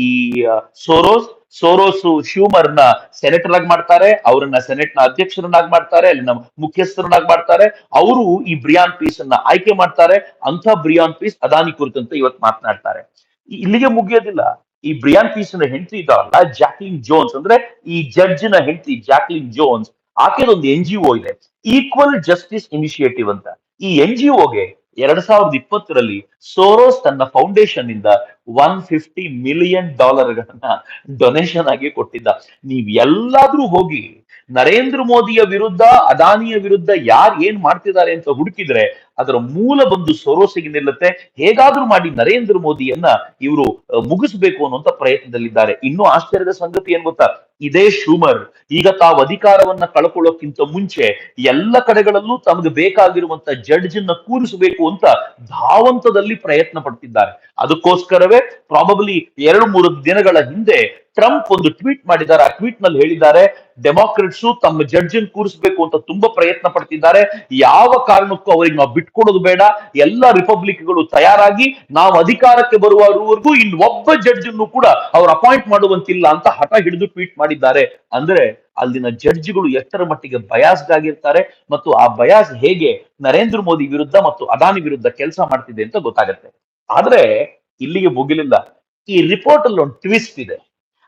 ಈ ಸೋರೋಸ್ ಸೋರೋಸ್ ಶಿವಮರ್ನ ಸೆನೆಟರ್ ಆಗಿ ಮಾಡ್ತಾರೆ, ಅವರನ್ನ ಸೆನೆಟ್ನ ಅಧ್ಯಕ್ಷರನ್ನಾಗಿ ಮಾಡ್ತಾರೆ, ಅಲ್ಲಿನ ಮುಖ್ಯಸ್ಥರನ್ನಾಗಿ ಮಾಡ್ತಾರೆ. ಅವರು ಈ ಬ್ರಿಯಾನ್ ಪೀಸ್ ಅನ್ನ ಆಯ್ಕೆ ಮಾಡ್ತಾರೆ. ಅಂತ ಬ್ರಿಯಾನ್ ಪೀಸ್ ಅದಾನಿ ಕುರಿತಂತೆ ಇವತ್ತು ಮಾತನಾಡ್ತಾರೆ. ಇಲ್ಲಿಗೆ ಮುಗಿಯೋದಿಲ್ಲ. ಈ ಬ್ರಿಯಾನ್ ಪೀಸ್ನ ಹೆಂಡತಿ ಇದ್ದಾರಲ್ಲ ಜಾಕ್ಲಿನ್ ಜೋನ್ಸ್ ಅಂದ್ರೆ ಈ ಜಡ್ಜ್ನ ಹೆಂಡತಿ ಜಾಕ್ಲಿನ್ ಜೋನ್ಸ್ ಆಕೆದೊಂದು ಎನ್ ಜಿ ಒ ಇದೆ. ಈಕ್ವಲ್ ಜಸ್ಟಿಸ್ ಇನಿಷಿಯೇಟಿವ್ ಅಂತ. ಈ ಎನ್ ಜಿ ಒಗೆ ಎರಡ್ ಸಾವಿರದ ಇಪ್ಪತ್ತರಲ್ಲಿ ಸೋರೋಸ್ ತನ್ನ ಫೌಂಡೇಶನ್ ಇಂದ ಒನ್ ಫಿಫ್ಟಿ ಮಿಲಿಯನ್ ಡಾಲರ್ಗಳನ್ನ ಡೊನೇಷನ್ ಆಗಿ ಕೊಟ್ಟಿದ್ದ. ನೀವ್ ಎಲ್ಲಾದ್ರೂ ಹೋಗಿ ನರೇಂದ್ರ ಮೋದಿಯ ವಿರುದ್ಧ, ಅದಾನಿಯ ವಿರುದ್ಧ ಯಾರು ಏನ್ ಮಾಡ್ತಿದ್ದಾರೆ ಅಂತ ಹುಡುಕಿದ್ರೆ ಅದರ ಮೂಲ ಬಂದು ಸೊರೋಸಿಗೆ ನಿಲ್ಲುತ್ತೆ. ಹೇಗಾದ್ರೂ ಮಾಡಿ ನರೇಂದ್ರ ಮೋದಿಯನ್ನ ಇವರು ಮುಗಿಸ್ಬೇಕು ಅನ್ನುವಂತ ಪ್ರಯತ್ನದಲ್ಲಿದ್ದಾರೆ. ಇನ್ನೂ ಆಶ್ಚರ್ಯದ ಸಂಗತಿ ಏನ್ ಗೊತ್ತಾ? ಇದೇ ಶೂಮರ್. ಈಗ ತಾವು ಅಧಿಕಾರವನ್ನ ಕಳ್ಕೊಳ್ಳೋಕ್ಕಿಂತ ಮುಂಚೆ ಎಲ್ಲ ಕಡೆಗಳಲ್ಲೂ ತಮಗೆ ಬೇಕಾಗಿರುವಂತ ಜಡ್ಜ್ ಅನ್ನ ಕೂರಿಸಬೇಕು ಅಂತ ಧಾವಂತದಲ್ಲಿ ಪ್ರಯತ್ನ ಪಡ್ತಿದ್ದಾರೆ. ಅದಕ್ಕೋಸ್ಕರವೇ ಪ್ರಾಬಬ್ಲಿ ಎರಡು ಮೂರು ದಿನಗಳ ಹಿಂದೆ ಟ್ರಂಪ್ ಒಂದು ಟ್ವೀಟ್ ಮಾಡಿದ್ದಾರೆ. ಆ ಟ್ವೀಟ್ನಲ್ಲಿ ಹೇಳಿದ್ದಾರೆ ಡೆಮಾಕ್ರೆಟ್ಸು ತಮ್ಮ ಜಡ್ಜ್ ಕೂರಿಸಬೇಕು ಅಂತ ತುಂಬಾ ಪ್ರಯತ್ನ ಪಡ್ತಿದ್ದಾರೆ. ಯಾವ ಕಾರಣಕ್ಕೂ ಅವರಿಗೆ ನಾವು ಬಿಟ್ಕೊಡೋದು ಬೇಡ. ಎಲ್ಲ ರಿಪಬ್ಲಿಕ್ಗಳು ತಯಾರಾಗಿ ನಾವು ಅಧಿಕಾರಕ್ಕೆ ಬರುವವರೆಗೂ ಇನ್ನು ಒಬ್ಬ ಜಡ್ಜ್ ಅನ್ನು ಕೂಡ ಅವ್ರು ಅಪಾಯಿಂಟ್ ಮಾಡುವಂತಿಲ್ಲ ಅಂತ ಹಠ ಹಿಡಿದು ಟ್ವೀಟ್ ಮಾಡಿ ಮಾಡಿದ್ದಾರೆ ಅಂದ್ರೆ ಅಲ್ಲಿನ ಜಡ್ಜ್ಗಳು ಎಷ್ಟರ ಮಟ್ಟಿಗೆ ಬಯಾಸ್ಡ್ ಆಗಿರ್ತಾರೆ ಮತ್ತು ಆ ಬಯಾಸ್ ಹೇಗೆ ನರೇಂದ್ರ ಮೋದಿ ವಿರುದ್ಧ ಮತ್ತು ಅದಾನಿ ವಿರುದ್ಧ ಕೆಲಸ ಮಾಡ್ತಿದೆ ಅಂತ ಗೊತ್ತಾಗುತ್ತೆ. ಆದ್ರೆ ಇಲ್ಲಿಗೆ ಮುಗಿಲಿಲ್ಲ. ಈ ರಿಪೋರ್ಟ್ ಅಲ್ಲಿ ಒಂದು ಟ್ವಿಸ್ಟ್ ಇದೆ.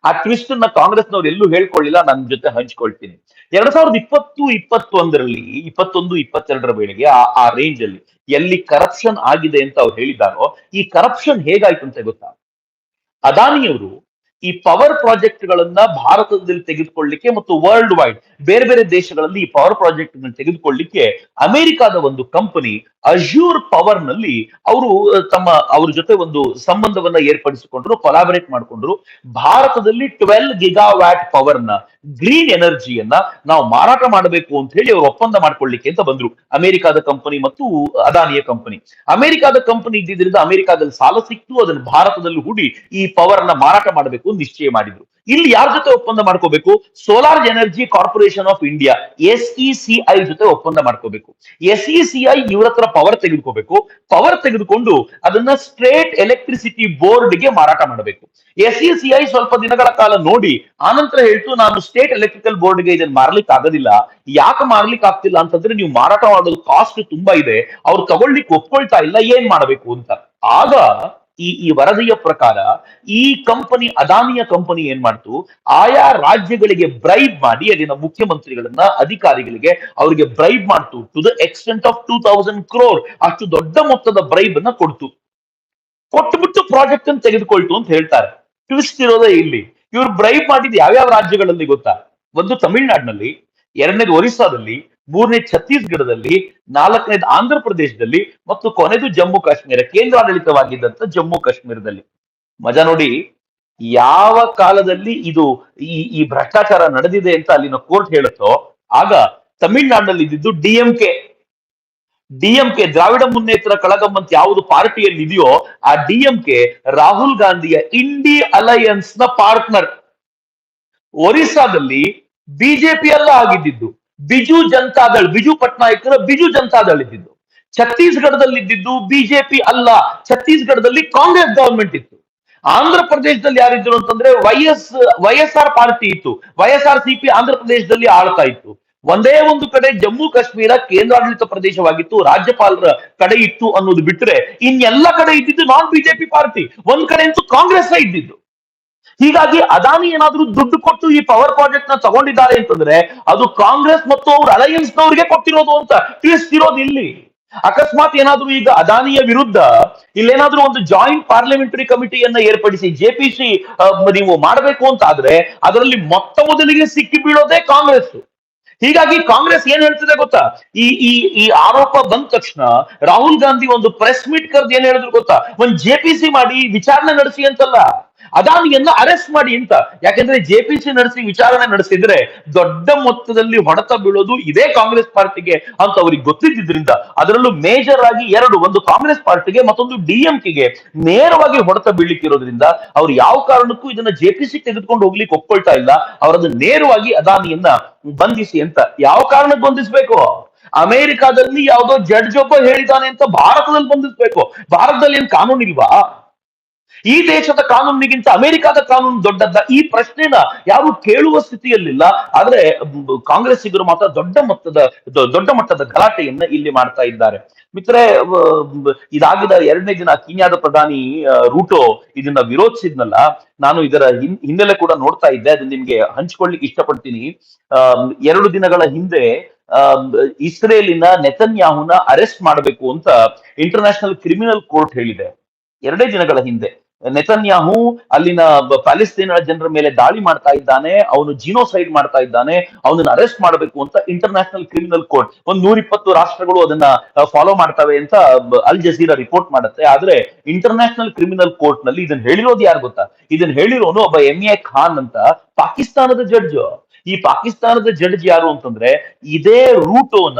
ಆ ಟ್ವಿಸ್ಟ್ ಅನ್ನ ಕಾಂಗ್ರೆಸ್ನವ್ರು ಎಲ್ಲೂ ಹೇಳ್ಕೊಳ್ಳಿಲ್ಲ ನನ್ನ ಜೊತೆ ಹಂಚ್ಕೊಳ್ತೀನಿ. ಎರಡ್ ಸಾವಿರದ ಇಪ್ಪತ್ತು, ಇಪ್ಪತ್ತೊಂದರಲ್ಲಿ, ಇಪ್ಪತ್ತೊಂದು, ಇಪ್ಪತ್ತೆರಡರ ವೇಳೆಗೆ ಆ ರೇಂಜ್ ಅಲ್ಲಿ ಎಲ್ಲಿ ಕರಪ್ಷನ್ ಆಗಿದೆ ಅಂತ ಅವ್ರು ಹೇಳಿದಾರೋ ಈ ಕರಪ್ಷನ್ ಹೇಗಾಯ್ತು ಅಂತ ಗೊತ್ತಾ? ಅದಾನಿಯವರು ಈ ಪವರ್ ಪ್ರಾಜೆಕ್ಟ್ ಗಳನ್ನ ಭಾರತದಲ್ಲಿ ತೆಗೆದುಕೊಳ್ಳಿಕ್ಕೆ ಮತ್ತು ವರ್ಲ್ಡ್ ವೈಡ್ ಬೇರೆ ಬೇರೆ ದೇಶಗಳಲ್ಲಿ ಈ ಪವರ್ ಪ್ರಾಜೆಕ್ಟ್ ತೆಗೆದುಕೊಳ್ಳಿಕ್ಕೆ ಅಮೆರಿಕಾದ ಒಂದು ಕಂಪನಿ ಅಜ್ಯೂರ್ ಪವರ್ನಲ್ಲಿ ಅವರು ತಮ್ಮ, ಅವ್ರ ಜೊತೆ ಒಂದು ಸಂಬಂಧವನ್ನ ಏರ್ಪಡಿಸಿಕೊಂಡ್ರು ಕೊಲಾಬರೇಟ್ ಮಾಡಿಕೊಂಡ್ರು. ಭಾರತದಲ್ಲಿ ಟ್ವೆಲ್ ಗಿಗಾವ್ಯಾಟ್ ಪವರ್ನ ಗ್ರೀನ್ ಎನರ್ಜಿಯನ್ನ ನಾವು ಮಾರಾಟ ಮಾಡಬೇಕು ಅಂತ ಹೇಳಿ ಅವರು ಒಪ್ಪಂದ ಮಾಡ್ಕೊಳ್ಳಿಕ್ಕೆ ಅಂತ ಬಂದ್ರು. ಅಮೆರಿಕಾದ ಕಂಪನಿ ಮತ್ತು ಅದಾನಿಯ ಕಂಪನಿ ಅಮೆರಿಕಾದ ಕಂಪನಿ ಇದ್ದಿದ್ರಿಂದ ಅಮೆರಿಕಾದಲ್ಲಿ ಸಾಲ ಸಿಕ್ತು, ಅದನ್ನು ಭಾರತದಲ್ಲಿ ಹೂಡಿ ಈ ಪವರ್ನ ಮಾರಾಟ ಮಾಡಬೇಕು. ಅಂತ ನಿಶ್ಚಯ ಮಾಡಿದ್ರು. ಇಲ್ಲಿ ಯಾರ ಜೊತೆ ಒಪ್ಪಂದ ಮಾಡ್ಕೋಬೇಕು? Solar energy corporation of India S ಜೊತೆ ಒಪ್ಪಂದ ಮಾಡ್ಕೋಬೇಕು. ಎಸ್ ಐ ಇವ್ರ ಹತ್ರ ಪವರ್ ತೆಗೆದುಕೋಬೇಕು. ಪವರ್ ತೆಗೆದುಕೊಂಡು ಅದನ್ನ ಸ್ಟ್ರೇಟ್ ಎಲೆಕ್ಟ್ರಿಸಿಟಿ ಬೋರ್ಡ್ಗೆ ಮಾರಾಟ ಮಾಡಬೇಕು. ಎಸ್ ಐ ಸ್ವಲ್ಪ ದಿನಗಳ ಕಾಲ ನೋಡಿ, ಆನಂತರ ಹೇಳ್ತು, ನಾನು ಸ್ಟೇಟ್ ಎಲೆಕ್ಟ್ರಿಕಲ್ ಬೋರ್ಡ್ಗೆ ಇದನ್ನ ಮಾರ್ಲಿಕ್ಕೆ ಆಗೋದಿಲ್ಲ. ಯಾಕೆ ಮಾರ್ಲಿಕ್ಕೆ ಆಗ್ತಿಲ್ಲ ಅಂತಂದ್ರೆ ನೀವು ಮಾರಾಟ ಮಾಡೋದು ಕಾಸ್ಟ್ ತುಂಬಾ ಇದೆ. ಅವ್ರು ತಗೊಳ್ಲಿಕ್ಕೆ ಒಪ್ಕೊಳ್ತಾ ಇಲ್ಲ, ಏನ್ ಮಾಡಬೇಕು ಅಂತ. ಆಗ ಈ ಈ ವರದಿಯ ಪ್ರಕಾರ ಈ ಕಂಪನಿ, ಅದಾನಿಯ ಕಂಪನಿ ಏನ್ ಮಾಡ್ತು? ಆಯಾ ರಾಜ್ಯಗಳಿಗೆ ಬ್ರೈಬ್ ಮಾಡಿ ಅಲ್ಲಿನ ಮುಖ್ಯಮಂತ್ರಿಗಳನ್ನ, ಅಧಿಕಾರಿಗಳಿಗೆ ಅವರಿಗೆ ಬ್ರೈಬ್ ಮಾಡ್ತು. To the extent of two thousand crore ಅಷ್ಟು ದೊಡ್ಡ ಮೊತ್ತದ ಬ್ರೈಬ್ ಅನ್ನ ಕೊಡ್ತು. ಕೊಟ್ಬಿಟ್ಟು ಪ್ರಾಜೆಕ್ಟ್ ಅನ್ನು ತೆಗೆದುಕೊಳ್ತು ಅಂತ ಹೇಳ್ತಾರೆ. ಟ್ವಿಸ್ಟ್ ಇರೋದೇ ಇಲ್ಲಿ. ಇವ್ರು ಬ್ರೈಬ್ ಮಾಡಿದ್ ಯಾವ್ಯಾವ ರಾಜ್ಯಗಳಲ್ಲಿ ಗೊತ್ತಾ? ಒಂದು ತಮಿಳ್ನಾಡಿನಲ್ಲಿ, ಎರಡನೇದು ಒರಿಸ್ಸಾದಲ್ಲಿ ಮೂರನೇ ಛತ್ತೀಸ್ಗಢದಲ್ಲಿ, ನಾಲ್ಕನೇದು ಆಂಧ್ರ ಪ್ರದೇಶದಲ್ಲಿ ಮತ್ತು ಕೊನೆದು ಜಮ್ಮು ಕಾಶ್ಮೀರ, ಕೇಂದ್ರಾಡಳಿತವಾಗಿದ್ದಂತ ಜಮ್ಮು ಕಾಶ್ಮೀರದಲ್ಲಿ. ಮಜಾ ನೋಡಿ, ಯಾವ ಕಾಲದಲ್ಲಿ ಇದು ಈ ಈ ಭ್ರಷ್ಟಾಚಾರ ನಡೆದಿದೆ ಅಂತ ಅಲ್ಲಿನ ಕೋರ್ಟ್ ಹೇಳುತ್ತೋ, ಆಗ ತಮಿಳ್ನಾಡಿನಲ್ಲಿ ಇದ್ದಿದ್ದು ಡಿಎಂಕೆ ಡಿಎಂಕೆ ದ್ರಾವಿಡ ಮುನ್ನೇತ್ರ ಕಳಗಂ ಅಂತ ಯಾವುದು ಪಾರ್ಟಿಯಲ್ಲಿ ಇದೆಯೋ ಆ ಡಿಎಂಕೆ ರಾಹುಲ್ ಗಾಂಧಿಯ ಇಂಡಿ ಅಲಯನ್ಸ್ನ ಪಾರ್ಟ್ನರ್. ಒರಿಸ್ಸಾದಲ್ಲಿ ಬಿಜೆಪಿ ಎಲ್ಲ ಆಗಿದ್ದಿದ್ದು. ಬಿಜು ಜನತಾದಳ್, ಬಿಜು ಪಟ್ನಾಯಕರ ಬಿಜು ಜನತಾದಳ್ ಇದ್ದಿದ್ದು. ಛತ್ತೀಸ್ಗಢದಲ್ಲಿ ಇದ್ದಿದ್ದು ಬಿಜೆಪಿ ಅಲ್ಲ, ಛತ್ತೀಸ್ಗಢದಲ್ಲಿ ಕಾಂಗ್ರೆಸ್ ಗವರ್ಮೆಂಟ್ ಇತ್ತು. ಆಂಧ್ರ ಪ್ರದೇಶದಲ್ಲಿ ಯಾರಿದ್ರು ಅಂತಂದ್ರೆ ವೈಎಸ್, ವೈಎಸ್ಆರ್ ಪಾರ್ಟಿ ಇತ್ತು. Y S R C P Andhra ಪ್ರದೇಶದಲ್ಲಿ ಆಳ್ತಾ ಇತ್ತು. ಒಂದೇ ಒಂದು ಕಡೆ ಜಮ್ಮು ಕಾಶ್ಮೀರ ಕೇಂದ್ರಾಡಳಿತ ಪ್ರದೇಶವಾಗಿತ್ತು, ರಾಜ್ಯಪಾಲರ ಕಡೆ ಇತ್ತು ಅನ್ನೋದು ಬಿಟ್ರೆ ಇನ್ನೆಲ್ಲ ಕಡೆ ಇದ್ದಿದ್ದು ನಾನ್ ಬಿಜೆಪಿ ಪಾರ್ಟಿ. ಒಂದ್ ಕಡೆ ಅಂತೂ ಕಾಂಗ್ರೆಸ್ ಇದ್ದಿದ್ದು. ಹೀಗಾಗಿ ಅದಾನಿ ಏನಾದ್ರೂ ದುಡ್ಡು ಕೊಟ್ಟು ಈ ಪವರ್ ಪ್ರಾಜೆಕ್ಟ್ನ ತಗೊಂಡಿದ್ದಾರೆ ಅಂತಂದ್ರೆ ಅದು ಕಾಂಗ್ರೆಸ್ ಮತ್ತು ಅವ್ರ ಅಲಯನ್ಸ್ ನವರಿಗೆ ಕೊಟ್ಟಿರೋದು ಅಂತ ತಿಳಿಸ್ತಿರೋದು ಇಲ್ಲಿ. ಅಕಸ್ಮಾತ್ ಏನಾದ್ರೂ ಈಗ ಅದಾನಿಯ ವಿರುದ್ಧ ಇಲ್ಲೇನಾದ್ರೂ ಒಂದು ಜಾಯಿಂಟ್ ಪಾರ್ಲಿಮೆಂಟರಿ ಕಮಿಟಿಯನ್ನ ಏರ್ಪಡಿಸಿ ಜೆಪಿಸಿ ನೀವು ಮಾಡಬೇಕು ಅಂತ ಆದ್ರೆ ಅದರಲ್ಲಿ ಮೊತ್ತ ಮೊದಲಿಗೆ ಸಿಕ್ಕಿ ಬೀಳೋದೇ ಕಾಂಗ್ರೆಸ್. ಹೀಗಾಗಿ ಕಾಂಗ್ರೆಸ್ ಏನ್ ಹೇಳ್ತಿದೆ ಗೊತ್ತಾ? ಈ ಈ ಈ ಆರೋಪ ಬಂದ ತಕ್ಷಣ ರಾಹುಲ್ ಗಾಂಧಿ ಒಂದು ಪ್ರೆಸ್ ಮೀಟ್ ಕರೆದು ಏನ್ ಹೇಳಿದ್ರು ಗೊತ್ತಾ? ಒಂದ್ ಜೆಪಿಸಿ ಮಾಡಿ ವಿಚಾರಣೆ ನಡೆಸಿ ಅಂತಲ್ಲ. ಅದಾನಿಯನ್ನ ಅರೆಸ್ಟ್ ಮಾಡಿ ಅಂತ. ಯಾಕಂದ್ರೆ ಜೆಪಿಸಿ ನಡೆಸಿ ವಿಚಾರಣೆ ನಡೆಸಿದ್ರೆ ದೊಡ್ಡ ಮೊತ್ತದಲ್ಲಿ ಹೊಡೆತ ಬೀಳೋದು ಇದೇ ಕಾಂಗ್ರೆಸ್ ಪಾರ್ಟಿಗೆ ಅಂತ ಅವ್ರಿಗೆ ಗೊತ್ತಿದ್ದಿದ್ರಿಂದ ಅದರಲ್ಲೂ ಮೇಜರ್ ಆಗಿ ಎರಡು, ಒಂದು ಕಾಂಗ್ರೆಸ್ ಪಾರ್ಟಿಗೆ, ಮತ್ತೊಂದು ಡಿಎಂಕೆಗೆ ನೇರವಾಗಿ ಹೊಡೆತ ಬೀಳಿಕ್ಕಿರೋದ್ರಿಂದ ಅವ್ರು ಯಾವ ಕಾರಣಕ್ಕೂ ಇದನ್ನ ಜೆಪಿಸಿ ತೆಗೆದುಕೊಂಡು ಹೋಗ್ಲಿಕ್ಕೆ ಒಪ್ಕೊಳ್ತಾ ಇಲ್ಲ. ಅವರದ್ದು ನೇರವಾಗಿ ಅದಾನಿಯನ್ನ ಬಂಧಿಸಿ ಅಂತ. ಯಾವ ಕಾರಣಕ್ಕೆ ಬಂಧಿಸಬೇಕು? ಅಮೆರಿಕಾದಲ್ಲಿ ಯಾವುದೋ ಜಡ್ಜ್ ಒಬ್ಬ ಹೇಳಿದಾನೆ ಅಂತ ಭಾರತದಲ್ಲಿ ಬಂಧಿಸ್ಬೇಕು. ಭಾರತದಲ್ಲಿ ಏನ್ ಕಾನೂನು ಇಲ್ವಾ ಈ ದೇಶದ ಕಾನೂನಿಗಿಂತ ಅಮೆರಿಕದ ಕಾನೂನು ದೊಡ್ಡದ್ದ. ಈ ಪ್ರಶ್ನೆನ ಯಾರು ಕೇಳುವ ಸ್ಥಿತಿಯಲ್ಲಿಲ್ಲ. ಆದ್ರೆ ಕಾಂಗ್ರೆಸ್ ಕಾಂಗ್ರೆಸ್ಸಿಗರು ಮಾತ್ರ ದೊಡ್ಡ ಮಟ್ಟದ ದೊಡ್ಡ ಮಟ್ಟದ ಗಲಾಟೆಯನ್ನ ಇಲ್ಲಿ ಮಾಡ್ತಾ ಇದ್ದಾರೆ. ಮಿತ್ರೆ ಇದಾಗಿದ ಎರಡನೇ ದಿನ ಕೀನ್ಯಾದ ಪ್ರಧಾನಿ ರೂಟೋ ಇದನ್ನ ವಿರೋಧಿಸಿದ್ನಲ್ಲ ನಾನು ಇದರ ಹಿನ್- ಹಿನ್ನೆಲೆ ಕೂಡ ನೋಡ್ತಾ ಇದ್ದೆ. ಅದನ್ನ ನಿಮ್ಗೆ ಹಂಚ್ಕೊಳ್ಳಿಕ್ಕೆ ಇಷ್ಟಪಡ್ತೀನಿ. ಎರಡು ದಿನಗಳ ಹಿಂದೆ ಇಸ್ರೇಲಿನ ನೆತನ್ಯಾಹುನ ಅರೆಸ್ಟ್ ಮಾಡಬೇಕು ಅಂತ ಇಂಟರ್ನ್ಯಾಷನಲ್ ಕ್ರಿಮಿನಲ್ ಕೋರ್ಟ್ ಹೇಳಿದೆ. ಎರಡೇ ದಿನಗಳ ಹಿಂದೆ. ನೆತನ್ಯಾಹು ಅಲ್ಲಿನ ಪ್ಯಾಲೆಸ್ತೇನ ಜನರ ಮೇಲೆ ದಾಳಿ ಮಾಡ್ತಾ ಇದ್ದಾನೆ, ಅವನು ಜಿನೋಸೈಡ್ ಮಾಡ್ತಾ ಇದ್ದಾನೆ, ಅವನನ್ನ ಅರೆಸ್ಟ್ ಮಾಡಬೇಕು ಅಂತ ಇಂಟರ್ನ್ಯಾಷನಲ್ ಕ್ರಿಮಿನಲ್ ಕೋರ್ಟ್ ಒಂದ್ ನೂರ ಇಪ್ಪತ್ತು ರಾಷ್ಟ್ರಗಳು ಅದನ್ನ ಫಾಲೋ ಮಾಡ್ತವೆ ಅಂತ ಅಲ್ ಜಜೀರಾ ರಿಪೋರ್ಟ್ ಮಾಡುತ್ತೆ. ಆದ್ರೆ ಇಂಟರ್ನ್ಯಾಷನಲ್ ಕ್ರಿಮಿನಲ್ ಕೋರ್ಟ್ನಲ್ಲಿ ಇದನ್ನ ಹೇಳಿರೋದು ಯಾರು ಗೊತ್ತಾ? ಇದನ್ನ ಹೇಳಿರೋನು ಒಬ್ಬ ಎಂ ಎ ಖಾನ್ ಅಂತ ಪಾಕಿಸ್ತಾನದ ಜಡ್ಜ್ ಈ ಪಾಕಿಸ್ತಾನದ ಜಡ್ಜ್ ಯಾರು ಅಂತಂದ್ರೆ ಇದೇ ರೂಟೋನ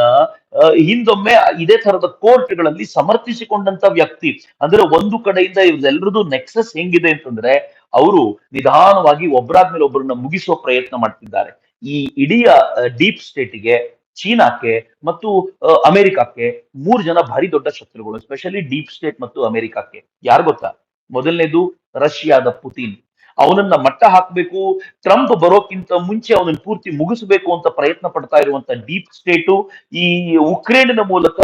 ಹಿಂದೊಮ್ಮೆ ಇದೇ ತರದ ಕೋರ್ಟ್ಗಳಲ್ಲಿ ಸಮರ್ಥಿಸಿಕೊಂಡಂತ ವ್ಯಕ್ತಿ, ಅಂದ್ರೆ ಒಂದು ಕಡೆಯಿಂದ ಇವ್ರೆಲ್ಲರದು ನೆಕ್ಸಸ್ ಹೆಂಗಿದೆ ಅಂತಂದ್ರೆ, ಅವರು ನಿಧಾನವಾಗಿ ಒಬ್ಬರಾದ್ಮೇಲೆ ಒಬ್ಬರನ್ನ ಮುಗಿಸುವ ಪ್ರಯತ್ನ ಮಾಡ್ತಿದ್ದಾರೆ. ಈ ಇಡೀ ಡೀಪ್ ಸ್ಟೇಟಿಗೆ, ಚೀನಾಕ್ಕೆ ಮತ್ತು ಅಮೆರಿಕಕ್ಕೆ ಮೂರು ಜನ ಭಾರಿ ದೊಡ್ಡ ಶತ್ರುಗಳು ಸ್ಪೆಷಲಿ ಡೀಪ್ ಸ್ಟೇಟ್ ಮತ್ತು ಅಮೆರಿಕಕ್ಕೆ. ಯಾರು ಗೊತ್ತಾ? ಮೊದಲನೇದು ರಷ್ಯಾದ ಪುತಿನ್ ಅವನನ್ನ ಮಟ್ಟ ಹಾಕಬೇಕು ಟ್ರಂಪ್ ಬರೋಕ್ಕಿಂತ ಮುಂಚೆ ಅವನನ್ನು ಪೂರ್ತಿ ಮುಗಿಸಬೇಕು ಅಂತ ಪ್ರಯತ್ನ ಪಡ್ತಾ ಇರುವಂತ ಡೀಪ್ ಸ್ಟೇಟು ಈ ಉಕ್ರೇನಿನ ಮೂಲಕ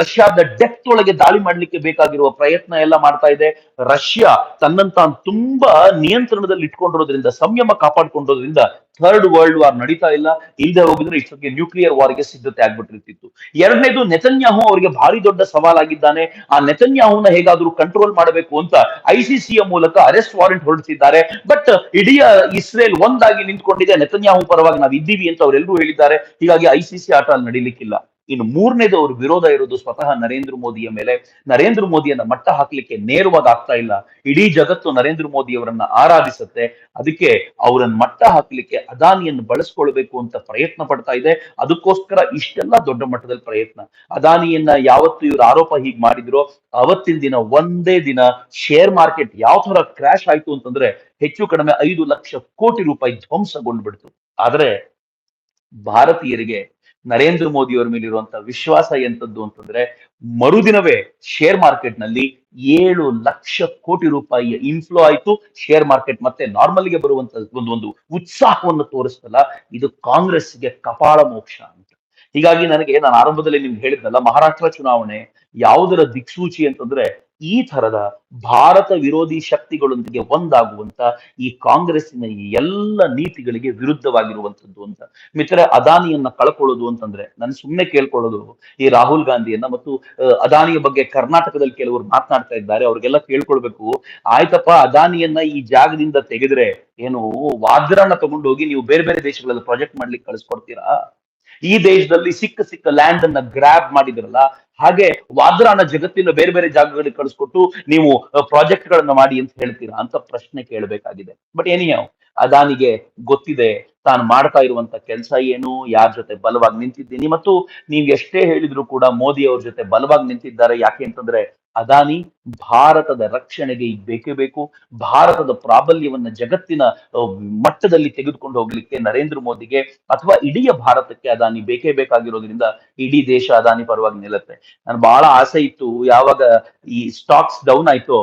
ರಷ್ಯಾದ ಡೆಪ್ತ್ ಒಳಗೆ ದಾಳಿ ಮಾಡ್ಲಿಕ್ಕೆ ಬೇಕಾಗಿರುವ ಪ್ರಯತ್ನ ಎಲ್ಲ ಮಾಡ್ತಾ ಇದೆ. ರಷ್ಯಾ ತನ್ನಂತ ತಾನು ತುಂಬಾ ನಿಯಂತ್ರಣದಲ್ಲಿ ಇಟ್ಕೊಂಡಿರೋದ್ರಿಂದ, ಸಂಯಮ ಕಾಪಾಡ್ಕೊಂಡಿರೋದ್ರಿಂದ ಥರ್ಡ್ ವರ್ಲ್ಡ್ ವಾರ್ ನಡೀತಾ ಇಲ್ಲ. ಇಲ್ಲದೆ ಹೋಗಿದ್ರೆ ಇಷ್ಟೊತ್ತಿಗೆ ನ್ಯೂಕ್ಲಿಯರ್ ವಾರ್ಗೆ ಸಿದ್ಧತೆ ಆಗ್ಬಿಟ್ಟಿರ್ತಿತ್ತು. ಎರಡನೇದು ನೆತನ್ಯಾಹು ಅವರಿಗೆ ಭಾರಿ ದೊಡ್ಡ ಸವಾಲಾಗಿದ್ದಾನೆ. ಆ ನೆತನ್ಯಾಹುನ ಹೇಗಾದ್ರೂ ಕಂಟ್ರೋಲ್ ಮಾಡಬೇಕು ಅಂತ ಐಸಿಸಿಯ ಮೂಲಕ ಅರೆಸ್ಟ್ ವಾರೆಂಟ್ ಹೊರಡಿಸಿದ್ದಾರೆ. ಬಟ್ ಇಡೀ ಇಸ್ರೇಲ್ ಒಂದಾಗಿ ನಿಂತ್ಕೊಂಡಿದೆ. ನೆತನ್ಯಾಹು ಪರವಾಗಿ ನಾವು ಇದ್ದೀವಿ ಅಂತ ಅವರೆಲ್ಲರೂ ಹೇಳಿದ್ದಾರೆ. ಹೀಗಾಗಿ ಐಸಿಸಿ ಆಟ ನಡೀಲಿಕ್ಕಿಲ್ಲ. ಇನ್ನು ಮೂರನೇದು ಅವ್ರ ವಿರೋಧ ಇರೋದು ಸ್ವತಃ ನರೇಂದ್ರ ಮೋದಿಯ ಮೇಲೆ. ನರೇಂದ್ರ ಮೋದಿಯನ್ನ ಮಟ್ಟ ಹಾಕ್ಲಿಕ್ಕೆ ನೇರವಾಗಿ ಆಗ್ತಾ ಇಲ್ಲ. ಇಡೀ ಜಗತ್ತು ನರೇಂದ್ರ ಮೋದಿ ಅವರನ್ನ ಆರಾಧಿಸುತ್ತೆ. ಅದಕ್ಕೆ ಅವರನ್ನ ಮಟ್ಟ ಹಾಕ್ಲಿಕ್ಕೆ ಅದಾನಿಯನ್ನು ಬಳಸ್ಕೊಳ್ಬೇಕು ಅಂತ ಪ್ರಯತ್ನ ಪಡ್ತಾ ಇದೆ. ಅದಕ್ಕೋಸ್ಕರ ಇಷ್ಟೆಲ್ಲ ದೊಡ್ಡ ಮಟ್ಟದಲ್ಲಿ ಪ್ರಯತ್ನ. ಅದಾನಿಯನ್ನ ಯಾವತ್ತು ಇವರು ಆರೋಪ ಹೀಗೆ ಮಾಡಿದ್ರೋ, ಅವತ್ತಿನ ದಿನ ಒಂದೇ ದಿನ ಶೇರ್ ಮಾರ್ಕೆಟ್ ಯಾವ ತರ ಕ್ರಾಶ್ ಆಯ್ತು ಅಂತಂದ್ರೆ ಹೆಚ್ಚು ಕಡಿಮೆ ಐದು ಲಕ್ಷ ಕೋಟಿ ರೂಪಾಯಿ ಧ್ವಂಸಗೊಂಡ್ಬಿಡ್ತು. ಆದ್ರೆ ಭಾರತೀಯರಿಗೆ ನರೇಂದ್ರ ಮೋದಿ ಅವರ ಮೇಲೆ ಇರುವಂತಹ ವಿಶ್ವಾಸ ಎಂತದ್ದು ಅಂತಂದ್ರೆ ಮರುದಿನವೇ ಶೇರ್ ಮಾರ್ಕೆಟ್ನಲ್ಲಿ ಏಳು ಲಕ್ಷ ಕೋಟಿ ರೂಪಾಯಿಯ ಇನ್ಫ್ಲೋ ಆಯಿತು. ಶೇರ್ ಮಾರ್ಕೆಟ್ ಮತ್ತೆ ನಾರ್ಮಲ್ಗೆ ಬರುವಂತ ಒಂದು ಒಂದು ಉತ್ಸಾಹವನ್ನು ತೋರಿಸ್ತಲ್ಲ, ಇದು ಕಾಂಗ್ರೆಸ್ಗೆ ಕಪಾಳ ಮೋಕ್ಷ ಅಂತ. ಹೀಗಾಗಿ ನನಗೆ ನಾನು ಆರಂಭದಲ್ಲಿ ನಿಮ್ಗೆ ಹೇಳಿದ್ನಲ್ಲ, ಮಹಾರಾಷ್ಟ್ರ ಚುನಾವಣೆ ಯಾವುದರ ದಿಕ್ಸೂಚಿ ಅಂತಂದ್ರೆ ಈ ತರದ ಭಾರತ ವಿರೋಧಿ ಶಕ್ತಿಗಳೊಂದಿಗೆ ಒಂದಾಗುವಂತ ಈ ಕಾಂಗ್ರೆಸ್ಸಿನ ಈ ಎಲ್ಲ ನೀತಿಗಳಿಗೆ ವಿರುದ್ಧವಾಗಿರುವಂತದ್ದು ಅಂತ. ಮಿತ್ರ ಅದಾನಿಯನ್ನ ಕಳ್ಕೊಳ್ಳೋದು ಅಂತಂದ್ರೆ, ನಾನು ಸುಮ್ಮನೆ ಕೇಳ್ಕೊಳ್ಳೋದು, ಈ ರಾಹುಲ್ ಗಾಂಧಿಯನ್ನ ಮತ್ತು ಅದಾನಿಯ ಬಗ್ಗೆ ಕರ್ನಾಟಕದಲ್ಲಿ ಕೆಲವರು ಮಾತನಾಡ್ತಾ ಇದ್ದಾರೆ, ಅವ್ರಿಗೆಲ್ಲ ಕೇಳ್ಕೊಳ್ಬೇಕು. ಆಯ್ತಪ್ಪ, ಅದಾನಿಯನ್ನ ಈ ಜಾಗದಿಂದ ತೆಗೆದ್ರೆ ಏನು ವಾದ್ರನ್ನ ತಗೊಂಡೋಗಿ ನೀವು ಬೇರೆ ಬೇರೆ ದೇಶಗಳಲ್ಲಿ ಪ್ರಾಜೆಕ್ಟ್ ಮಾಡ್ಲಿಕ್ಕೆ ಕಳಿಸ್ಕೊಡ್ತೀರಾ? ಈ ದೇಶದಲ್ಲಿ ಸಿಕ್ಕ ಸಿಕ್ಕ ಲ್ಯಾಂಡ್ ಅನ್ನ ಗ್ರಾಬ್ ಮಾಡಿದ್ರಲ್ಲ, ಹಾಗೆ ವಾದ್ರಾನ ಜಗತ್ತಿನ ಬೇರೆ ಬೇರೆ ಜಾಗಗಳಿಗೆ ಕಳಿಸ್ಕೊಟ್ಟು ನೀವು ಪ್ರಾಜೆಕ್ಟ್ ಗಳನ್ನ ಮಾಡಿ ಅಂತ ಹೇಳ್ತೀರಾ ಅಂತ ಪ್ರಶ್ನೆ ಕೇಳಬೇಕಾಗಿದೆ. ಬಟ್ ಏನಿಯಾವ್ ಅದಾನಿಗೆ ಗೊತ್ತಿದೆ ತಾನು ಮಾಡ್ತಾ ಇರುವಂತ ಕೆಲಸ ಏನು, ಯಾರ ಜೊತೆ ಬಲವಾಗಿ ನಿಂತಿದ್ದೀನಿ ಮತ್ತು ನೀವು ಎಷ್ಟೇ ಹೇಳಿದ್ರು ಕೂಡ ಮೋದಿ ಅವ್ರ ಜೊತೆ ಬಲವಾಗಿ ನಿಂತಿದ್ದಾರೆ. ಯಾಕೆ ಅಂತಂದ್ರೆ ಅದಾನಿ ಭಾರತದ ರಕ್ಷಣೆಗೆ ಬೇಕೇ ಬೇಕು. ಭಾರತದ ಪ್ರಾಬಲ್ಯವನ್ನ ಜಗತ್ತಿನ ಮಟ್ಟದಲ್ಲಿ ತೆಗೆದುಕೊಂಡು ಹೋಗ್ಲಿಕ್ಕೆ ನರೇಂದ್ರ ಮೋದಿಗೆ ಅಥವಾ ಇಡೀ ಭಾರತಕ್ಕೆ ಅದಾನಿ ಬೇಕೇ ಬೇಕಾಗಿರೋದ್ರಿಂದ ಇಡೀ ದೇಶ ಅದಾನಿ ಪರವಾಗಿ ನಿಲ್ಲುತ್ತೆ. ನಾನು ಬಹಳ ಆಸೆ ಇತ್ತು. ಯಾವಾಗ ಈ ಸ್ಟಾಕ್ಸ್ ಡೌನ್ ಆಯ್ತು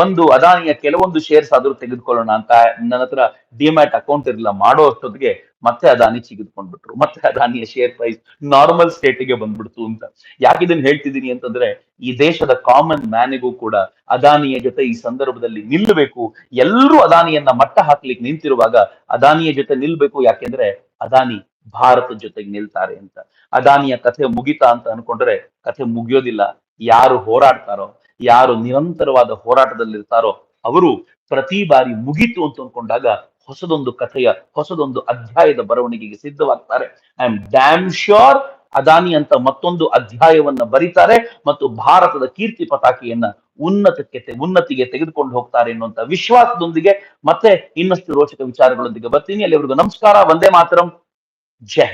ಒಂದು ಅದಾನಿಯ ಕೆಲವೊಂದು ಶೇರ್ಸ್ ಆದ್ರೂ ತೆಗೆದುಕೊಳ್ಳೋಣ ಅಂತ ನನ್ನ ಹತ್ರ ಡಿಮ್ಯಾಟ್ ಅಕೌಂಟ್ ಇರಲಿಲ್ಲ, ಮಾಡೋ ಅಷ್ಟೊತ್ತಿಗೆ ಮತ್ತೆ ಅದಾನಿ ಚಿಗಿದ್ಕೊಂಡ್ಬಿಟ್ರು. ಮತ್ತೆ ಅದಾನಿಯ ಶೇರ್ ಪ್ರೈಸ್ ನಾರ್ಮಲ್ ಸ್ಟೇಟಿಗೆ ಬಂದ್ಬಿಡ್ತು ಅಂತ. ಯಾಕೆ ಇದನ್ನ ಹೇಳ್ತಿದ್ದೀನಿ ಅಂತಂದ್ರೆ, ಈ ದೇಶದ ಕಾಮನ್ ಮ್ಯಾನಿಗೂ ಕೂಡ ಅದಾನಿಯ ಜೊತೆ ಈ ಸಂದರ್ಭದಲ್ಲಿ ನಿಲ್ಲಬೇಕು ಎಲ್ಲರೂ ಅದಾನಿಯನ್ನ ಮಟ್ಟ ಹಾಕ್ಲಿಕ್ಕೆ ನಿಂತಿರುವಾಗ ಅದಾನಿಯ ಜೊತೆ ನಿಲ್ಬೇಕು. ಯಾಕೆಂದ್ರೆ ಅದಾನಿ ಭಾರತದ ಜೊತೆಗೆ ನಿಲ್ತಾರೆ ಅಂತ. ಅದಾನಿಯ ಕಥೆ ಮುಗಿತಾ ಅಂತ ಅನ್ಕೊಂಡ್ರೆ ಕಥೆ ಮುಗಿಯೋದಿಲ್ಲ. ಯಾರು ಹೋರಾಡ್ತಾರೋ ಯಾರು ನಿರಂತರವಾದ ಹೋರಾಟದಲ್ಲಿರ್ತಾರೋ ಅವರು ಪ್ರತಿ ಬಾರಿ ಮುಗೀತು ಅಂತ ಅಂದ್ಕೊಂಡಾಗ ಹೊಸದೊಂದು ಕಥೆಯ, ಹೊಸದೊಂದು ಅಧ್ಯಾಯದ ಬರವಣಿಗೆಗೆ ಸಿದ್ಧವಾಗ್ತಾರೆ. I am damn sure Adani ಅಂತ ಮತ್ತೊಂದು ಅಧ್ಯಾಯವನ್ನ ಬರೀತಾರೆ ಮತ್ತು ಭಾರತದ ಕೀರ್ತಿ ಪತಾಕೆಯನ್ನ ಉನ್ನತಕ್ಕೆ ಉನ್ನತಿಗೆ ತೆಗೆದುಕೊಂಡು ಹೋಗ್ತಾರೆ ಎನ್ನುವಂತ ವಿಶ್ವಾಸದೊಂದಿಗೆ ಮತ್ತೆ ಇನ್ನಷ್ಟು ರೋಚಕ ವಿಚಾರಗಳೊಂದಿಗೆ ಬರ್ತೀನಿ. ಅಲ್ಲಿವರೆಗೂ ನಮಸ್ಕಾರ, ವಂದೇ ಮಾತರಂ. ಜೈ